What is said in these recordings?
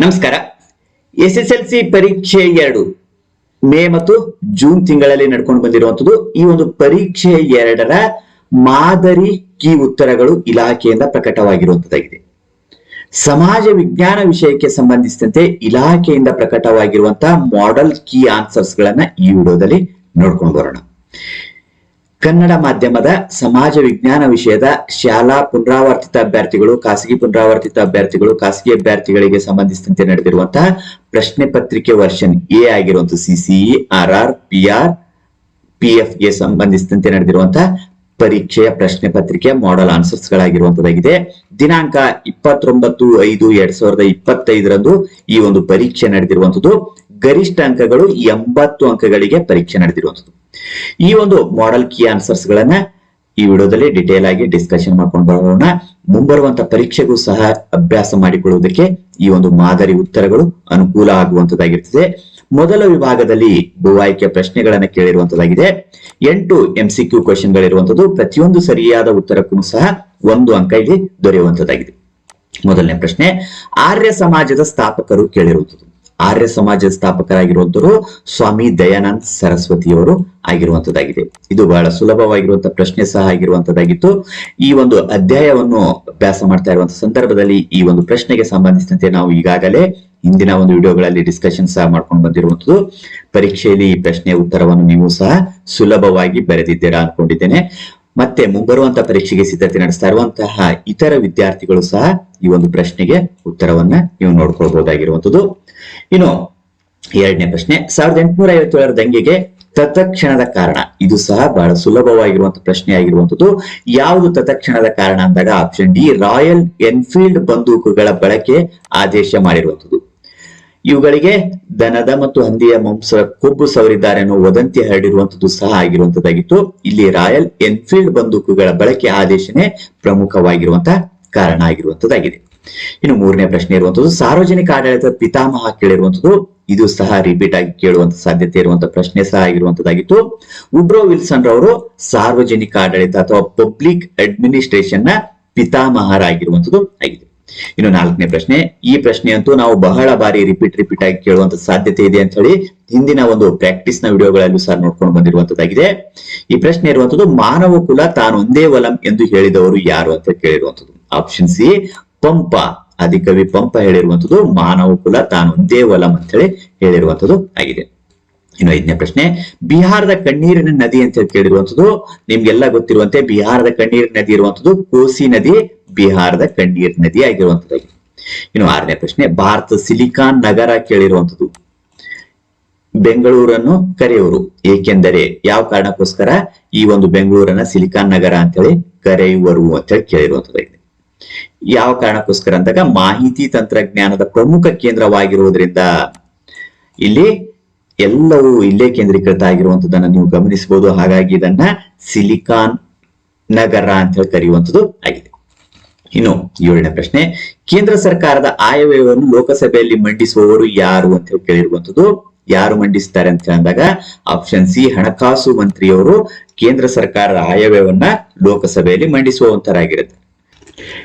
ನಮಸ್ಕಾರ. S S L C ಪರೀಕ್ಷೆ ಎರಡು. ಮೇ ಮತ್ತು ಜೂನ್ ತಿಂಗಳಲ್ಲಿ ನಡ್ಕೊಂಡು ಬಂದಿರುವಂತದ್ದು ಈ ಒಂದು ಪರೀಕ್ಷೆ ಎರಡರ ಮಾದರಿ ಕೀ ಉತ್ತರಗಳು ಇಲಾಖೆಯಿಂದ ಪ್ರಕಟವಾಗಿರುವಂತದ್ದಾಗಿದೆ ಸಮಾಜ ವಿಜ್ಞಾನ ವಿಷಯಕ್ಕೆ ಸಂಬಂಧಿಸಿದಂತೆ ಇಲಾಖೆಯಿಂದ ಪ್ರಕಟವಾಗಿರುವಂತಹ ಮಾಡೆಲ್ ಕೀ ಆನ್ಸರ್ಸ್ ಗಳನ್ನ ಈ ವಿಡಿಯೋದಲ್ಲಿ ನೋಡ್ಕೊಂಡು ಬರೋಣ. ಕನ್ನಡ ಮಾಧ್ಯಮದ ಸಮಾಜ ವಿಜ್ಞಾನ ವಿಷಯದ ಶಾಲಾ ಪುನರಾವರ್ತಿತ ಅಭ್ಯರ್ಥಿಗಳು, ಖಾಸಗಿ ಪುನರಾವರ್ತಿತ ಅಭ್ಯರ್ಥಿಗಳು, ಖಾಸಗಿ ಅಭ್ಯರ್ಥಿಗಳಿಗೆ ಸಂಬಂಧಿಸಿದಂತೆ ನಡೆದಿರುವಂತಹ ಪ್ರಶ್ನೆ ಪತ್ರಿಕೆ ವರ್ಷನ್ ಎ ಆಗಿರುವಂತಹ CCE R R, P R, P ಎಫ್ಗೆ ಸಂಬಂಧಿಸಿದಂತೆ ನಡೆದಿರುವಂತಹ ಪರೀಕ್ಷೆಯ ಪ್ರಶ್ನೆ ಪತ್ರಿಕೆ ಮಾಡೆಲ್ ಆನ್ಸರ್ಸ್ ಗಳಾಗಿರುವಂತದಾಗಿದೆ ದಿನಾಂಕ ಇಪ್ಪತ್ತೊಂಬತ್ತು ಐದು ಎರಡ್ ಸಾವಿರದ ಇಪ್ಪತ್ತೈದರಂದು ಈ ಒಂದು ಪರೀಕ್ಷೆ ನಡೆದಿರುವಂತದ್ದು. ಗರಿಷ್ಠ ಅಂಕಗಳು ಎಂಬತ್ತು ಅಂಕಗಳಿಗೆ ಪರೀಕ್ಷೆ ನಡೆದಿರುವಂತದ್ದು ಈ ಒಂದು ಮಾಡೆಲ್ ಕೀ ಆನ್ಸರ್ಸ್ ಗಳನ್ನ ಈ ವಿಡಿಯೋದಲ್ಲಿ ಡಿಟೇಲ್ ಆಗಿ ಡಿಸ್ಕಷನ್ ಮಾಡ್ಕೊಂಡು ಬರೋಣ. ಮುಂಬರುವಂತ ಪರೀಕ್ಷೆಗೂ ಸಹ ಅಭ್ಯಾಸ ಮಾಡಿಕೊಳ್ಳುವುದಕ್ಕೆ ಈ ಒಂದು ಮಾದರಿ ಉತ್ತರಗಳು ಅನುಕೂಲ ಆಗುವಂತದ್ದಾಗಿರ್ತದೆ ಮೊದಲ ವಿಭಾಗದಲ್ಲಿ ಭೂ ಆಯ್ಕೆ ಪ್ರಶ್ನೆಗಳನ್ನ ಕೇಳಿರುವಂತದ್ದಾಗಿದೆ ಎಂಟು ಎಂ ಸಿ ಕ್ಯೂ ಕ್ವಶನ್ ಗಳಿರುವಂತದ್ದು ಪ್ರತಿಯೊಂದು ಸರಿಯಾದ ಉತ್ತರಕ್ಕೂ ಸಹ ಒಂದು ಅಂಕ ಇಲ್ಲಿ ದೊರೆಯುವಂತದ್ದಾಗಿದೆ ಮೊದಲನೇ ಪ್ರಶ್ನೆ, ಆರ್ಯ ಸಮಾಜದ ಸ್ಥಾಪಕರು ಕೇಳಿರುವಂತದ್ದು ಆರ್ಯ ಸಮಾಜದ ಸ್ಥಾಪಕರಾಗಿರುವಂತರು ಸ್ವಾಮಿ ದಯಾನಂದ್ ಸರಸ್ವತಿಯವರು ಆಗಿರುವಂತದ್ದಾಗಿದೆ. ಇದು ಬಹಳ ಸುಲಭವಾಗಿರುವಂತಹ ಪ್ರಶ್ನೆ ಸಹ ಆಗಿರುವಂತದ್ದಾಗಿತ್ತು. ಈ ಒಂದು ಅಧ್ಯಾಯವನ್ನು ಅಭ್ಯಾಸ ಮಾಡ್ತಾ ಇರುವಂತಹ ಸಂದರ್ಭದಲ್ಲಿ ಈ ಒಂದು ಪ್ರಶ್ನೆಗೆ ಸಂಬಂಧಿಸಿದಂತೆ ನಾವು ಈಗಾಗಲೇ ಹಿಂದಿನ ಒಂದು ವಿಡಿಯೋಗಳಲ್ಲಿ ಡಿಸ್ಕಷನ್ ಸಹ ಮಾಡ್ಕೊಂಡು ಬಂದಿರುವಂತದ್ದು. ಪರೀಕ್ಷೆಯಲ್ಲಿ ಈ ಪ್ರಶ್ನೆಯ ಉತ್ತರವನ್ನು ನೀವು ಸಹ ಸುಲಭವಾಗಿ ಬರೆದಿದ್ದೀರಾ ಅನ್ಕೊಂಡಿದ್ದೇನೆ. ಮತ್ತೆ ಮುಂಬರುವಂತಹ ಪರೀಕ್ಷೆಗೆ ಸಿದ್ಧತೆ ನಡೆಸ್ತಾ ಇರುವಂತಹ ಇತರ ವಿದ್ಯಾರ್ಥಿಗಳು ಸಹ ಈ ಒಂದು ಪ್ರಶ್ನೆಗೆ ಉತ್ತರವನ್ನ ನೀವು ನೋಡ್ಕೊಳ್ಬಹುದಾಗಿರುವಂತದ್ದು ಇನ್ನು ಎರಡನೇ ಪ್ರಶ್ನೆ, ಸಾವಿರದ ಎಂಟುನೂರ ಐವತ್ತೇಳರ ದಂಗೆಗೆ ತತ್ಕ್ಷಣದ ಕಾರಣ. ಇದು ಸಹ ಬಹಳ ಸುಲಭವಾಗಿರುವಂತಹ ಪ್ರಶ್ನೆ ಆಗಿರುವಂತದ್ದು ಯಾವುದು ತತ್ಕ್ಷಣದ ಕಾರಣ ಅಂದಾಗ ಆಪ್ಷನ್ ಡಿ ರಾಯಲ್ ಎನ್ಫೀಲ್ಡ್ ಬಂದೂಕುಗಳ ಬಳಕೆ ಆದೇಶ ಮಾಡಿರುವಂತದ್ದು ಇವುಗಳಿಗೆ ದನದ ಮತ್ತು ಹಂದಿಯ ಮಾಂಸ ಕೊಬ್ಬು ಸವರಿದ್ದಾರೆ ಅನ್ನೋ ವದಂತಿ ಹರಡಿರುವಂತದ್ದು ಸಹ ಆಗಿರುವಂತದ್ದಾಗಿತ್ತು ಇಲ್ಲಿ ರಾಯಲ್ ಎನ್ಫೀಲ್ಡ್ ಬಂದೂಕುಗಳ ಬಳಕೆ ಆದೇಶನೇ ಪ್ರಮುಖವಾಗಿರುವಂತಹ ಕಾರಣ ಆಗಿರುವಂತದ್ದಾಗಿದೆ ಇನ್ನು ಮೂರನೇ ಪ್ರಶ್ನೆ ಇರುವಂತದ್ದು ಸಾರ್ವಜನಿಕ ಆಡಳಿತದ ಪಿತಾಮಹ ಕೇಳಿರುವಂತದ್ದು ಇದು ಸಹ ರಿಪೀಟ್ ಆಗಿ ಕೇಳುವಂತ ಸಾಧ್ಯತೆ ಇರುವಂತಹ ಪ್ರಶ್ನೆ ಸಹ ಆಗಿರುವಂತದ್ದಾಗಿತ್ತು ಉಬ್ರೋ ವಿಲ್ಸನ್ ರವರು ಸಾರ್ವಜನಿಕ ಆಡಳಿತ ಅಥವಾ ಪಬ್ಲಿಕ್ ಅಡ್ಮಿನಿಸ್ಟ್ರೇಷನ್ನ ಪಿತಾಮಹರಾಗಿರುವಂತದ್ದು ಆಗಿದೆ. ಇನ್ನು ನಾಲ್ಕನೇ ಪ್ರಶ್ನೆ, ಈ ಪ್ರಶ್ನೆ ಅಂತೂ ನಾವು ಬಹಳ ಬಾರಿ ರಿಪೀಟ್ ರಿಪೀಟ್ ಆಗಿ ಕೇಳುವಂತ ಸಾಧ್ಯತೆ ಇದೆ ಅಂತ ಹೇಳಿ ಹಿಂದಿನ ಒಂದು ಪ್ರಾಕ್ಟೀಸ್ನ ವಿಡಿಯೋಗಳಲ್ಲೂ ಸಹ ನೋಡ್ಕೊಂಡು ಬಂದಿರುವಂತದ್ದಾಗಿದೆ. ಈ ಪ್ರಶ್ನೆ ಇರುವಂತದ್ದು, ಮಾನವ ಕುಲ ತಾನೊಂದೇ ವಲಂ ಎಂದು ಹೇಳಿದವರು ಯಾರು ಅಂತ ಕೇಳಿರುವಂತದ್ದು. Option C Pampa. ಆದಿಕವಿ ಪಂಪ ಹೇಳಿರುವಂತದ್ದು, ಮಾನವ ಕುಲ ತಾನೊಂದೇ ವಲಂ ಅಂತ ಹೇಳಿ ಹೇಳಿರುವಂತದ್ದು ಆಗಿದೆ. ಇನ್ನು ಐದನೇ ಪ್ರಶ್ನೆ, ಬಿಹಾರದ ಕಣ್ಣೀರಿನ ನದಿ ಅಂತ ಹೇಳಿ ಕೇಳಿರುವಂತದ್ದು, ನಿಮ್ಗೆಲ್ಲ ಗೊತ್ತಿರುವಂತೆ ಬಿಹಾರದ ಕಣ್ಣೀರಿನ ನದಿ ಇರುವಂತದ್ದು, ಕೋಸಿ ನದಿ ಬಿಹಾರದ ಕಣ್ಣೀರ್ ನದಿ ಆಗಿರುವಂತದ್ದಾಗಿದೆ ಇನ್ನು ಆರನೇ ಪ್ರಶ್ನೆ, ಭಾರತ ಸಿಲಿಕಾನ್ ನಗರ ಕೇಳಿರುವಂತದ್ದು ಬೆಂಗಳೂರನ್ನು ಕರೆಯುವರು, ಏಕೆಂದರೆ ಯಾವ ಕಾರಣಕ್ಕೋಸ್ಕರ ಈ ಒಂದು ಬೆಂಗಳೂರನ್ನ ಸಿಲಿಕಾನ್ ನಗರ ಅಂತ ಹೇಳಿ ಕರೆಯುವರು ಅಂತ ಹೇಳಿ ಕೇಳಿರುವಂತದ್ದಾಗಿದೆ ಯಾವ ಕಾರಣಕ್ಕೋಸ್ಕರ ಅಂದಾಗ ಮಾಹಿತಿ ತಂತ್ರಜ್ಞಾನದ ಪ್ರಮುಖ ಕೇಂದ್ರವಾಗಿರುವುದರಿಂದ ಇಲ್ಲಿ ಎಲ್ಲವೂ ಇಲ್ಲೇ ಕೇಂದ್ರೀಕೃತ ಆಗಿರುವಂತದನ್ನ ನೀವು ಗಮನಿಸಬಹುದು. ಹಾಗಾಗಿ ಇದನ್ನ ಸಿಲಿಕಾನ್ ನಗರ ಅಂತ ಹೇಳಿ ಕರೆಯುವಂಥದ್ದು ಆಗಿದೆ. ಇನ್ನು ಏಳನೇ ಪ್ರಶ್ನೆ, ಕೇಂದ್ರ ಸರ್ಕಾರದ ಆಯವ್ಯಯವನ್ನು ಲೋಕಸಭೆಯಲ್ಲಿ ಮಂಡಿಸುವವರು ಯಾರು ಅಂತ ಕೇಳಿರುವಂತದ್ದು ಯಾರು ಮಂಡಿಸ್ತಾರೆ ಅಂತ ಹೇಳಿದಾಗ ಆಪ್ಷನ್ ಸಿ ಹಣಕಾಸು ಮಂತ್ರಿಯವರು ಕೇಂದ್ರ ಸರ್ಕಾರದ ಆಯವ್ಯವನ್ನ ಲೋಕಸಭೆಯಲ್ಲಿ ಮಂಡಿಸುವಂತರಾಗಿರುತ್ತೆ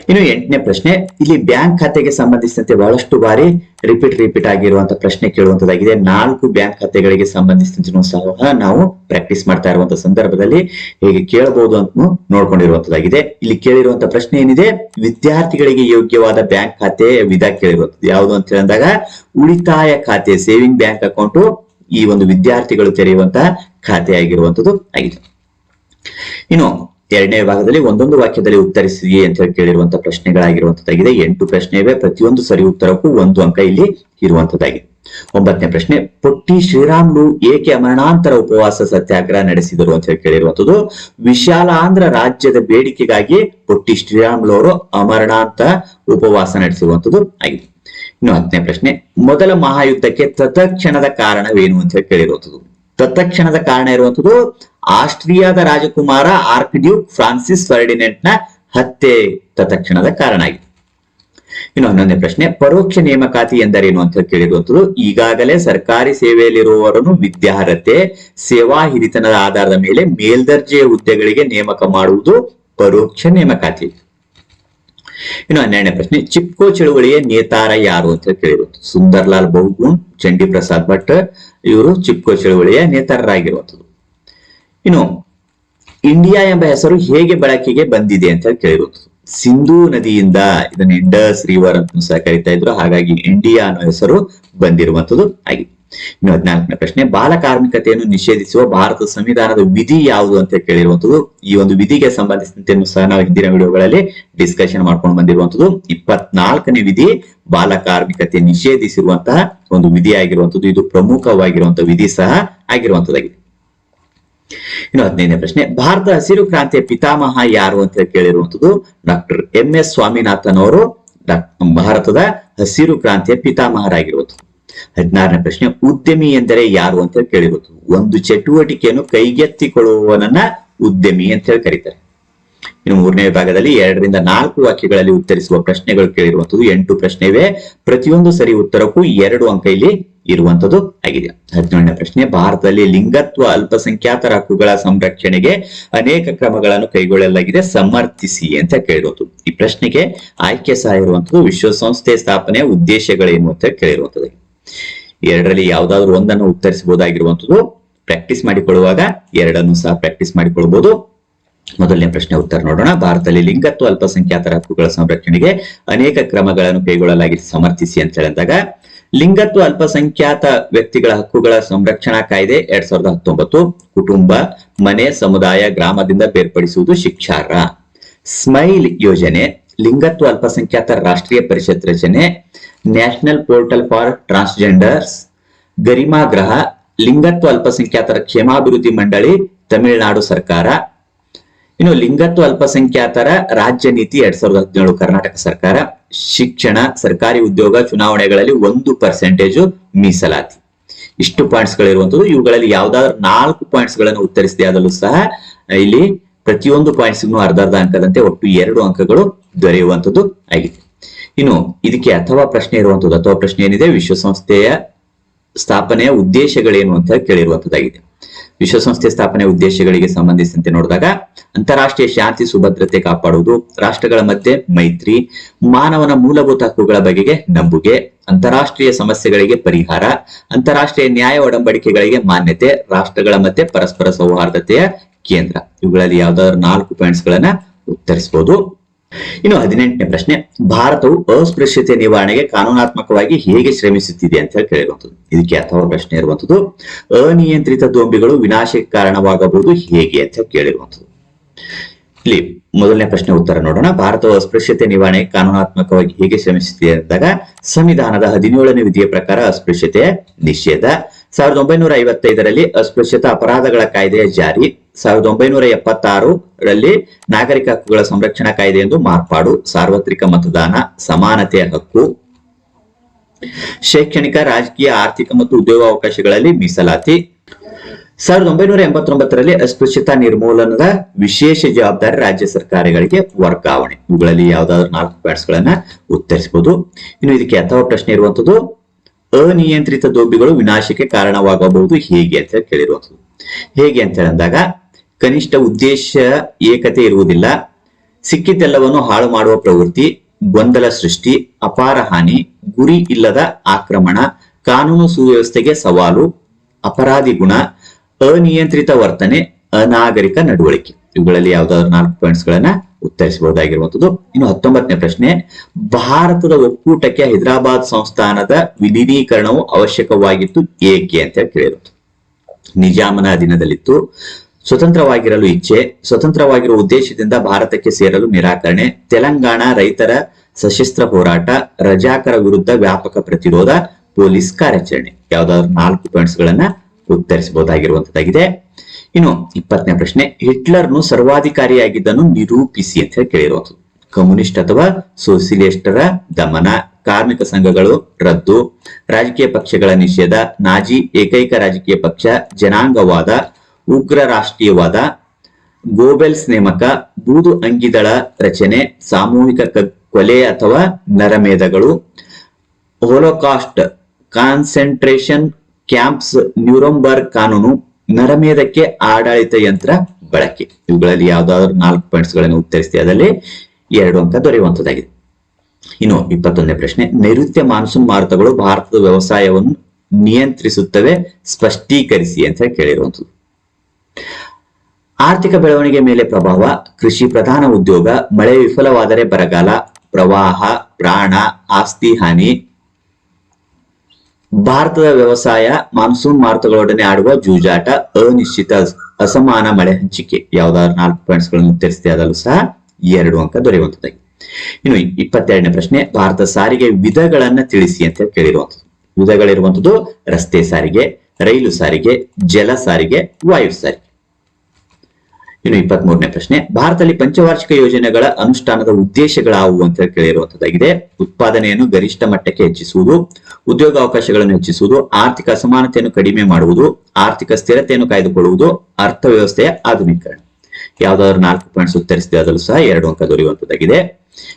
ಇನ್ನು ಎಂಟನೇ ಪ್ರಶ್ನೆ, ಇಲ್ಲಿ ಬ್ಯಾಂಕ್ ಖಾತೆಗೆ ಸಂಬಂಧಿಸಿದಂತೆ ಬಹಳಷ್ಟು ಬಾರಿ ರಿಪೀಟ್ ರಿಪೀಟ್ ಆಗಿರುವಂತಹ ಪ್ರಶ್ನೆ ಕೇಳುವಂತದ್ದಾಗಿದೆ ನಾಲ್ಕು ಬ್ಯಾಂಕ್ ಖಾತೆಗಳಿಗೆ ಸಂಬಂಧಿಸಿದಂತೆ ಸಹ ನಾವು ಪ್ರಾಕ್ಟೀಸ್ ಮಾಡ್ತಾ ಇರುವಂತಹ ಸಂದರ್ಭದಲ್ಲಿ ಹೇಗೆ ಕೇಳಬಹುದು ಅಂತ ನೋಡ್ಕೊಂಡಿರುವಂತದ್ದಾಗಿದೆ ಇಲ್ಲಿ ಕೇಳಿರುವಂತಹ ಪ್ರಶ್ನೆ ಏನಿದೆ? ವಿದ್ಯಾರ್ಥಿಗಳಿಗೆ ಯೋಗ್ಯವಾದ ಬ್ಯಾಂಕ್ ಖಾತೆ ವಿಧ ಕೇಳಿರುವಂತದ್ದು. ಯಾವುದು ಅಂತ ಹೇಳಿದಾಗ, ಉಳಿತಾಯ ಖಾತೆ ಸೇವಿಂಗ್ ಬ್ಯಾಂಕ್ ಅಕೌಂಟ್ ಈ ಒಂದು ವಿದ್ಯಾರ್ಥಿಗಳು ತೆರೆಯುವಂತಹ ಖಾತೆ ಆಗಿರುವಂತದ್ದು ಆಗಿದೆ. ಇನ್ನು ಎರಡನೇ ವಿಭಾಗದಲ್ಲಿ ಒಂದೊಂದು ವಾಕ್ಯದಲ್ಲಿ ಉತ್ತರಿಸಿದೆಯೇ ಅಂತ ಹೇಳಿ ಕೇಳಿರುವಂತಹ ಪ್ರಶ್ನೆಗಳಾಗಿರುವಂತದ್ದಾಗಿದೆ. ಎಂಟು ಪ್ರಶ್ನೆ ಇವೆ ಪ್ರತಿಯೊಂದು ಸರಿ ಉತ್ತರಕ್ಕೂ ಒಂದು ಅಂಕ ಇಲ್ಲಿ ಇರುವಂತದ್ದಾಗಿದೆ. ಒಂಬತ್ತನೇ ಪ್ರಶ್ನೆ, ಪೊಟ್ಟಿ ಶ್ರೀರಾಮ್ಲು ಏಕೆ ಅಮರಣಾಂತರ ಉಪವಾಸ ಸತ್ಯಾಗ್ರಹ ನಡೆಸಿದರು ಅಂತ ಹೇಳಿ ಕೇಳಿರುವಂತದ್ದು, ವಿಶಾಲಾಂಧ್ರ ರಾಜ್ಯದ ಬೇಡಿಕೆಗಾಗಿ ಪೊಟ್ಟಿ ಶ್ರೀರಾಮ್ಲು ಅವರು ಅಮರಣಾಂತ ಉಪವಾಸ ನಡೆಸಿರುವಂತದ್ದು ಆಗಿದೆ. ಇನ್ನು ಹತ್ತನೇ ಪ್ರಶ್ನೆ, ಮೊದಲ ಮಹಾಯುದ್ಧಕ್ಕೆ ತತ್ಕ್ಷಣದ ಕಾರಣವೇನು ಅಂತ ಹೇಳಿ ಕೇಳಿರುವಂತದ್ದು. ತತ್ಕ್ಷಣದ ಕಾರಣ ಇರುವಂತದ್ದು ಆಸ್ಟ್ರಿಯಾದ ರಾಜಕುಮಾರ ಆರ್ಕ್ ಡ್ಯೂಕ್ ಫ್ರಾನ್ಸಿಸ್ ಫರ್ಡಿನೆಂಟ್ನ ಹತ್ಯೆ ತತ್ಕ್ಷಣದ ಕಾರಣ ಆಗಿದೆ. ಇನ್ನು ಹನ್ನೊಂದನೇ ಪ್ರಶ್ನೆ, ಪರೋಕ್ಷ ನೇಮಕಾತಿ ಎಂದರೇನು ಅಂತ ಕೇಳಿರುವಂತದ್ದು ಈಗಾಗಲೇ ಸರ್ಕಾರಿ ಸೇವೆಯಲ್ಲಿರುವವರನ್ನು ವಿದ್ಯಾರ್ಹತೆ, ಸೇವಾ ಹಿರಿತನದ ಆಧಾರದ ಮೇಲೆ ಮೇಲ್ದರ್ಜೆಯ ಹುದ್ದೆಗಳಿಗೆ ನೇಮಕ ಮಾಡುವುದು ಪರೋಕ್ಷ ನೇಮಕಾತಿ. ಇನ್ನು ಹನ್ನೆರಡನೇ ಪ್ರಶ್ನೆ, ಚಿಪ್ಕೋ ಚಳುವಳಿಯ ನೇತಾರ ಯಾರು ಅಂತ ಕೇಳಿರುವಂಥದ್ದು ಸುಂದರ್ಲಾಲ್ ಬಹುಗುಣ್, ಚಂಡಿ ಪ್ರಸಾದ್ ಭಟ್, ಇವರು ಚಿಪ್ಕೋ ಚಳುವಳಿಯ ನೇತಾರರಾಗಿರುವಂಥದ್ದು ಇನ್ನು ಇಂಡಿಯಾ ಎಂಬ ಹೆಸರು ಹೇಗೆ ಬಳಕೆಗೆ ಬಂದಿದೆ ಅಂತ ಹೇಳಿ ಕೇಳಿರುವಂಥದ್ದು ಸಿಂಧೂ ನದಿಯಿಂದ ಇದನ್ನ ಇಂಡಸ್ ರಿವರ್ ಅಂತ ಸಹ ಕರಿತಾ ಇದ್ರು. ಹಾಗಾಗಿ ಇಂಡಿಯಾ ಅನ್ನೋ ಹೆಸರು ಬಂದಿರುವಂತದ್ದು ಆಗಿದೆ. ಇನ್ನು ಹದಿನಾಲ್ಕನೇ ಪ್ರಶ್ನೆ, ಬಾಲ ಕಾರ್ಮಿಕತೆಯನ್ನು ನಿಷೇಧಿಸುವ ಭಾರತದ ಸಂವಿಧಾನದ ವಿಧಿ ಯಾವುದು ಅಂತ ಕೇಳಿರುವಂತದ್ದು ಈ ಒಂದು ವಿಧಿಗೆ ಸಂಬಂಧಿಸಿದಂತೆ ಸಹ ನಾವು ಹಿಂದಿನ ವಿಡಿಯೋಗಳಲ್ಲಿ ಡಿಸ್ಕಷನ್ ಮಾಡ್ಕೊಂಡು ಬಂದಿರುವಂತದ್ದು ಇಪ್ಪತ್ನಾಲ್ಕನೇ ವಿಧಿ, ಬಾಲ ಕಾರ್ಮಿಕತೆ ನಿಷೇಧಿಸಿರುವಂತಹ ಒಂದು ವಿಧಿ ಆಗಿರುವಂತದ್ದು ಇದು ಪ್ರಮುಖವಾಗಿರುವಂತಹ ವಿಧಿ ಸಹ ಆಗಿರುವಂತದ್ದಾಗಿದೆ ಇನ್ನು ಹದಿನೈದನೇ ಪ್ರಶ್ನೆ ಭಾರತ ಹಸಿರು ಕ್ರಾಂತಿಯ ಪಿತಾಮಹ ಯಾರು ಅಂತ ಕೇಳಿರುವಂತದ್ದು ಡಾಕ್ಟರ್ ಎಂ ಎಸ್ ಸ್ವಾಮಿನಾಥನ್ ಅವರು. ಭಾರತದ ಹಸಿರು ಕ್ರಾಂತಿಯ ಪಿತಾಮಹರಾಗಿರುವಂತದ್ದು ಹದಿನಾರನೇ ಪ್ರಶ್ನೆ, ಉದ್ಯಮಿ ಎಂದರೆ ಯಾರು ಅಂತ ಕೇಳಿರುವುದು. ಒಂದು ಚಟುವಟಿಕೆಯನ್ನು ಕೈಗೆತ್ತಿಕೊಳ್ಳುವವನನ್ನ ಉದ್ಯಮಿ ಅಂತ ಹೇಳಿ ಕರೀತಾರೆ. ಇನ್ನು ಮೂರನೇ ವಿಭಾಗದಲ್ಲಿ ಎರಡರಿಂದ ನಾಲ್ಕು ವಾಕ್ಯಗಳಲ್ಲಿ ಉತ್ತರಿಸುವ ಪ್ರಶ್ನೆಗಳು ಕೇಳಿರುವಂತದ್ದು ಎಂಟು ಪ್ರಶ್ನೆ ಇವೆ ಪ್ರತಿಯೊಂದು ಸರಿ ಉತ್ತರಕ್ಕೂ ಎರಡು ಅಂಕ ಇಲ್ಲಿ ಇರುವಂತದ್ದು ಆಗಿದೆ. ಹದಿನೇಳನೇ ಪ್ರಶ್ನೆ, ಭಾರತದಲ್ಲಿ ಲಿಂಗತ್ವ ಅಲ್ಪಸಂಖ್ಯಾತರ ಹಕ್ಕುಗಳ ಸಂರಕ್ಷಣೆಗೆ ಅನೇಕ ಕ್ರಮಗಳನ್ನು ಕೈಗೊಳ್ಳಲಾಗಿದೆ, ಸಮರ್ಥಿಸಿ ಅಂತ ಕೇಳಿರುವುದು ಈ ಪ್ರಶ್ನೆಗೆ ಆಯ್ಕೆ ಸಹ ಇರುವಂತದ್ದು, ವಿಶ್ವಸಂಸ್ಥೆ ಸ್ಥಾಪನೆಯ ಉದ್ದೇಶಗಳೇನು ಅಂತ ಕೇಳಿರುವಂತದ್ದು. ಎರಡರಲ್ಲಿ ಯಾವ್ದಾದ್ರು ಒಂದನ್ನು ಉತ್ತರಿಸಬಹುದಾಗಿರುವಂತದ್ದು ಪ್ರಾಕ್ಟೀಸ್ ಮಾಡಿಕೊಳ್ಳುವಾಗ ಎರಡನ್ನು ಸಹ ಪ್ರಾಕ್ಟೀಸ್ ಮಾಡಿಕೊಳ್ಳಬಹುದು. ಮೊದಲನೇ ಪ್ರಶ್ನೆ ಉತ್ತರ ನೋಡೋಣ. ಭಾರತದಲ್ಲಿ ಲಿಂಗತ್ವ ಅಲ್ಪಸಂಖ್ಯಾತರ ಹಕ್ಕುಗಳ ಸಂರಕ್ಷಣೆಗೆ ಅನೇಕ ಕ್ರಮಗಳನ್ನು ಕೈಗೊಳ್ಳಲಾಗಿದೆ, ಸಮರ್ಥಿಸಿ ಅಂತ ಹೇಳಿದಾಗ ಲಿಂಗತ್ವ ಅಲ್ಪಸಂಖ್ಯಾತ ವ್ಯಕ್ತಿಗಳ ಹಕ್ಕುಗಳ ಸಂರಕ್ಷಣಾ ಕಾಯ್ದೆ ಎರಡ್ ಸಾವಿರದ ಹತ್ತೊಂಬತ್ತು. ಕುಟುಂಬ, ಮನೆ, ಸಮುದಾಯ, ಗ್ರಾಮದಿಂದ ಬೇರ್ಪಡಿಸುವುದು ಶಿಕ್ಷಾರ್ಹ ಸ್ಮೈಲ್ ಯೋಜನೆ, ಲಿಂಗತ್ವ ಅಲ್ಪಸಂಖ್ಯಾತ ರಾಷ್ಟ್ರೀಯ ಪರಿಷತ್ ರಚನೆ, ನ್ಯಾಷನಲ್ ಪೋರ್ಟಲ್ ಫಾರ್ ಟ್ರಾನ್ಸ್ಜೆಂಡರ್ಸ್ ಗರಿಮಾಗ್ರಹ ಲಿಂಗತ್ವ ಅಲ್ಪಸಂಖ್ಯಾತರ ಕ್ಷೇಮಾಭಿವೃದ್ಧಿ ಮಂಡಳಿ, ತಮಿಳುನಾಡು ಸರ್ಕಾರ. ಇನ್ನು ಲಿಂಗತ್ವ ಅಲ್ಪಸಂಖ್ಯಾತರ ರಾಜ್ಯ ನೀತಿ ಎರಡ್ ಸಾವಿರದ ಹದಿನೇಳು ಕರ್ನಾಟಕ ಸರ್ಕಾರ ಶಿಕ್ಷಣ, ಸರ್ಕಾರಿ ಉದ್ಯೋಗ ಚುನಾವಣೆಗಳಲ್ಲಿ ಒಂದು ಪರ್ಸೆಂಟೇಜು ಮೀಸಲಾತಿ. ಇಷ್ಟು ಪಾಯಿಂಟ್ಸ್ ಗಳಿರುವಂತದ್ದು ಇವುಗಳಲ್ಲಿ ಯಾವ್ದಾದ್ರು ನಾಲ್ಕು ಪಾಯಿಂಟ್ಸ್ಗಳನ್ನು ಉತ್ತರಿಸಿದೆ ಆದಲ್ಲೂ ಸಹ ಇಲ್ಲಿ ಪ್ರತಿಯೊಂದು ಪಾಯಿಂಟ್ಸ್ ಅರ್ಧ ಅರ್ಧ ಅಂಕದಂತೆ ಒಟ್ಟು ಎರಡು ಅಂಕಗಳು ದೊರೆಯುವಂತದ್ದು ಆಗಿದೆ. ಇನ್ನು ಇದಕ್ಕೆ ಅಥವಾ ಪ್ರಶ್ನೆ ಇರುವಂತದ್ದು ಅಥವಾ ಪ್ರಶ್ನೆ ಏನಿದೆ? ವಿಶ್ವಸಂಸ್ಥೆಯ ಸ್ಥಾಪನೆಯ ಉದ್ದೇಶಗಳೇನು ಅಂತ ಕೇಳಿರುವಂತದ್ದಾಗಿದೆ. ವಿಶ್ವಸಂಸ್ಥೆ ಸ್ಥಾಪನೆ ಉದ್ದೇಶಗಳಿಗೆ ಸಂಬಂಧಿಸಿದಂತೆ ನೋಡಿದಾಗ ಅಂತಾರಾಷ್ಟ್ರೀಯ ಶಾಂತಿ, ಸುಭದ್ರತೆ ಕಾಪಾಡುವುದು, ರಾಷ್ಟ್ರಗಳ ಮಧ್ಯೆ ಮೈತ್ರಿ, ಮಾನವನ ಮೂಲಭೂತ ಹಕ್ಕುಗಳ ಬಗೆಗೆ ನಂಬುಗೆ, ಅಂತಾರಾಷ್ಟ್ರೀಯ ಸಮಸ್ಯೆಗಳಿಗೆ ಪರಿಹಾರ, ಅಂತಾರಾಷ್ಟ್ರೀಯ ನ್ಯಾಯ ಒಡಂಬಡಿಕೆಗಳಿಗೆ ಮಾನ್ಯತೆ, ರಾಷ್ಟ್ರಗಳ ಮಧ್ಯೆ ಪರಸ್ಪರ ಸೌಹಾರ್ದತೆಯ ಕೇಂದ್ರ. ಇವುಗಳಲ್ಲಿ ಯಾವ್ದಾದ್ರು ನಾಲ್ಕು ಪಾಯಿಂಟ್ಸ್ ಗಳನ್ನ ಉತ್ತರಿಸಬಹುದು ಇನ್ನು ಹದಿನೆಂಟನೇ ಪ್ರಶ್ನೆ, ಭಾರತವು ಅಸ್ಪೃಶ್ಯತೆ ನಿವಾರಣೆಗೆ ಕಾನೂನಾತ್ಮಕವಾಗಿ ಹೇಗೆ ಶ್ರಮಿಸುತ್ತಿದೆ ಅಂತ ಹೇಳಿ ಕೇಳಿರುವಂತದ್ದು ಇದಕ್ಕೆ ಅಥವಾ ಪ್ರಶ್ನೆ ಇರುವಂತದ್ದು ಅನಿಯಂತ್ರಿತ ದೋಂಬಿಗಳು ವಿನಾಶಕ್ಕೆ ಕಾರಣವಾಗಬಹುದು ಹೇಗೆ ಅಂತ ಕೇಳಿರುವಂತದ್ದು ಇಲ್ಲಿ ಮೊದಲನೇ ಪ್ರಶ್ನೆ ಉತ್ತರ ನೋಡೋಣ. ಭಾರತವು ಅಸ್ಪೃಶ್ಯತೆ ನಿವಾರಣೆ ಕಾನೂನಾತ್ಮಕವಾಗಿ ಹೇಗೆ ಶ್ರಮಿಸುತ್ತಿದೆ ಅಂದಾಗ, ಸಂವಿಧಾನದ ಹದಿನೇಳನೇ ವಿಧಿಯ ಪ್ರಕಾರ ಅಸ್ಪೃಶ್ಯತೆ ನಿಷೇಧ. ಸಾವಿರದ ಒಂಬೈನೂರ ಐವತ್ತೈದರಲ್ಲಿ ಅಸ್ಪೃಶ್ಯತಾ ಅಪರಾಧಗಳ ಕಾಯ್ದೆಯ ಜಾರಿ. ಸಾವಿರದ ಒಂಬೈನೂರ ಎಪ್ಪತ್ತಾರರಲ್ಲಿ ನಾಗರಿಕ ಹಕ್ಕುಗಳ ಸಂರಕ್ಷಣಾ ಕಾಯ್ದೆ ಎಂದು ಮಾರ್ಪಾಡು, ಸಾರ್ವತ್ರಿಕ ಮತದಾನ, ಸಮಾನತೆಯ ಹಕ್ಕು, ಶೈಕ್ಷಣಿಕ, ರಾಜಕೀಯ, ಆರ್ಥಿಕ ಮತ್ತು ಉದ್ಯೋಗಾವಕಾಶಗಳಲ್ಲಿ ಮೀಸಲಾತಿ. ಸಾವಿರದ ಒಂಬೈನೂರ ಎಂಬತ್ತೊಂಬತ್ತರಲ್ಲಿ ಅಸ್ಪೃಶ್ಯತಾ ನಿರ್ಮೂಲನದ ವಿಶೇಷ ಜವಾಬ್ದಾರಿ ರಾಜ್ಯ ಸರ್ಕಾರಗಳಿಗೆ ವರ್ಗಾವಣೆ. ಇವುಗಳಲ್ಲಿ ಯಾವ್ದಾದ್ರು ನಾಲ್ಕು ಪಾಯಿಂಟ್ಸ್ ಗಳನ್ನ ಉತ್ತರಿಸಬಹುದು. ಇನ್ನು ಇದಕ್ಕೆ ಅಥವಾ ಪ್ರಶ್ನೆ ಇರುವಂತದ್ದು, ಅನಿಯಂತ್ರಿತ ದೋಬಿಗಳು ವಿನಾಶಕ್ಕೆ ಕಾರಣವಾಗಬಹುದು ಹೇಗೆ ಅಂತ ಕೇಳಿರುವಂತದ್ದು. ಹೇಗೆ ಅಂತ ಹೇಳಿದಾಗ ಕನಿಷ್ಠ ಉದ್ದೇಶ ಏಕತೆ ಇರುವುದಿಲ್ಲ. ಸಿಕ್ಕಿದ್ದೆಲ್ಲವನ್ನು ಹಾಳು ಮಾಡುವ ಪ್ರವೃತ್ತಿ, ಗೊಂದಲ ಸೃಷ್ಟಿ, ಅಪಾರ ಹಾನಿ, ಗುರಿ ಇಲ್ಲದ ಆಕ್ರಮಣ, ಕಾನೂನು ಸುವ್ಯವಸ್ಥೆಗೆ ಸವಾಲು, ಅಪರಾಧಿ ಗುಣ, ಅನಿಯಂತ್ರಿತ ವರ್ತನೆ, ಅನಾಗರಿಕ ನಡವಳಿಕೆ. ಇವುಗಳಲ್ಲಿ ಯಾವ್ದಾದ್ರು ನಾಲ್ಕು ಪಾಯಿಂಟ್ಸ್ ಗಳನ್ನ ಉತ್ತರಿಸಬಹುದಾಗಿರುವಂತದ್ದು ಇನ್ನು ಹತ್ತೊಂಬತ್ತನೇ ಪ್ರಶ್ನೆ, ಭಾರತದ ಒಕ್ಕೂಟಕ್ಕೆ ಹೈದರಾಬಾದ್ ಸಂಸ್ಥಾನದ ವಿಲೀನೀಕರಣವು ಅವಶ್ಯಕವಾಗಿತ್ತು ಏಕೆ ಅಂತ ಹೇಳಿ ಕೇಳಿರುವುದು ನಿಜಾಮನ ಅಧೀನದಲ್ಲಿತ್ತು ಸ್ವತಂತ್ರವಾಗಿರಲು ಇಚ್ಛೆ, ಸ್ವತಂತ್ರವಾಗಿರುವ ಉದ್ದೇಶದಿಂದ ಭಾರತಕ್ಕೆ ಸೇರಲು ನಿರಾಕರಣೆ, ತೆಲಂಗಾಣ ರೈತರ ಸಶಸ್ತ್ರ ಹೋರಾಟ, ರಜಾಕರ ವಿರುದ್ಧ ವ್ಯಾಪಕ ಪ್ರತಿರೋಧ, ಪೊಲೀಸ್ ಕಾರ್ಯಾಚರಣೆ. ಯಾವ್ದಾದ್ರು ನಾಲ್ಕು ಪಾಯಿಂಟ್ಸ್ ಗಳನ್ನ ಉತ್ತರಿಸಬಹುದಾಗಿರುವಂತದ್ದಾಗಿದೆ. ಇನ್ನು ಇಪ್ಪತ್ತನೇ ಪ್ರಶ್ನೆ, ಹಿಟ್ಲರ್ನು ಸರ್ವಾಧಿಕಾರಿಯಾಗಿದ್ದನ್ನು ನಿರೂಪಿಸಿ ಅಂತ ಹೇಳಿ ಕೇಳಿರುವಂಥದ್ದು ಕಮ್ಯುನಿಸ್ಟ್ ಅಥವಾ ಸೋಷಿಯಲಿಸ್ಟರ ದಮನ, ಕಾರ್ಮಿಕ ಸಂಘಗಳು ರದ್ದು, ರಾಜಕೀಯ ಪಕ್ಷಗಳ ನಿಷೇಧ, ನಾಜಿ ಏಕೈಕ ರಾಜಕೀಯ ಪಕ್ಷ, ಜನಾಂಗವಾದ ಉಗ್ರ ರಾಷ್ಟ್ರೀಯವಾದ ಗೋಬೆಲ್ಸ್ ನೇಮಕ ಬೂದು ಅಂಗಿದಳ ರಚನೆ, ಸಾಮೂಹಿಕ ಕೊಲೆ ಅಥವಾ ನರಮೇಧಗಳು, ಹೋಲೋಕಾಸ್ಟ್ ಕಾನ್ಸಂಟ್ರೇಷನ್ ಕ್ಯಾಂಪ್ಸ್ ನ್ಯೂರಂಬರ್ಗ್ ಕಾನೂನು, ನರಮೇಧಕ್ಕೆ ಆಡಳಿತ ಯಂತ್ರ ಬಳಕೆ. ಇವುಗಳಲ್ಲಿ ಯಾವ್ದಾದ್ರು ನಾಲ್ಕು ಪಾಯಿಂಟ್ಸ್ಗಳನ್ನು ಉತ್ತರಿಸಿದೆ ಅದರಲ್ಲಿ ಎರಡು ಅಂಕ ದೊರೆಯುವಂತದ್ದಾಗಿದೆ. ಇನ್ನು ಇಪ್ಪತ್ತೊಂದನೇ ಪ್ರಶ್ನೆ, ನೈಋತ್ಯ ಮಾನ್ಸೂನ್ ಮಾರುತಗಳು ಭಾರತದ ವ್ಯವಸಾಯವನ್ನು ನಿಯಂತ್ರಿಸುತ್ತವೆ, ಸ್ಪಷ್ಟೀಕರಿಸಿ ಅಂತ ಕೇಳಿರುವಂಥದ್ದು. ಆರ್ಥಿಕ ಬೆಳವಣಿಗೆ ಮೇಲೆ ಪ್ರಭಾವ, ಕೃಷಿ ಪ್ರಧಾನ ಉದ್ಯೋಗ, ಮಳೆ ವಿಫಲವಾದರೆ ಬರಗಾಲ, ಪ್ರವಾಹ, ಪ್ರಾಣ, ಆಸ್ತಿ, ಹಾನಿ. ಭಾರತದ ವ್ಯವಸಾಯ, ಮಾನ್ಸೂನ್ ಮಾರುತಗಳೊಡನೆ ಆಡುವ ಜೂಜಾಟ, ಅನಿಶ್ಚಿತ ಅಸಮಾನ ಮಳೆ ಹಂಚಿಕೆ. ಯಾವ್ದಾದ್ರು ನಾಲ್ಕು ಪಾಯಿಂಟ್ಸ್ಗಳನ್ನು ಉತ್ತರಿಸಿದೆ ಅದಲ್ಲೂ ಸಹ ಎರಡು ಅಂಕ ದೊರೆಯುವಂತದ್ದಾಗಿ ಇನ್ನು ಇಪ್ಪತ್ತೆರಡನೇ ಪ್ರಶ್ನೆ, ಭಾರತ ಸಾರಿಗೆ ವಿಧಗಳನ್ನ ತಿಳಿಸಿ ಅಂತ ಕೇಳಿರುವಂತದ್ದು ವಿಧಗಳಿರುವಂತದ್ದು ರಸ್ತೆ ಸಾರಿಗೆ, ರೈಲು ಸಾರಿಗೆ, ಜಲ ಸಾರಿಗೆ, ವಾಯು ಸಾರಿಗೆ. ಇನ್ನು ಇಪ್ಪತ್ತ್ ಮೂರನೇ ಪ್ರಶ್ನೆ, ಭಾರತದಲ್ಲಿ ಪಂಚವಾರ್ಷಿಕ ಯೋಜನೆಗಳ ಅನುಷ್ಠಾನದ ಉದ್ದೇಶಗಳಾವುವು ಅಂತ ಕೇಳಿರುವಂತದ್ದಾಗಿದೆ. ಉತ್ಪಾದನೆಯನ್ನು ಗರಿಷ್ಠ ಮಟ್ಟಕ್ಕೆ ಹೆಚ್ಚಿಸುವುದು, ಉದ್ಯೋಗಾವಕಾಶಗಳನ್ನು ಹೆಚ್ಚಿಸುವುದು, ಆರ್ಥಿಕ ಅಸಮಾನತೆಯನ್ನು ಕಡಿಮೆ ಮಾಡುವುದು, ಆರ್ಥಿಕ ಸ್ಥಿರತೆಯನ್ನು ಕಾಯ್ದುಕೊಳ್ಳುವುದು, ಅರ್ಥವ್ಯವಸ್ಥೆಯ ಆಧುನೀಕರಣ. ಯಾವ್ದಾದ್ರು ನಾಲ್ಕು ಪಾಯಿಂಟ್ಸ್ ಉತ್ತರಿಸಿದೆ ಅದರಲ್ಲೂ ಸಹ ಎರಡು ಅಂಕ ದೊರೆಯುವಂತದ್ದಾಗಿದೆ.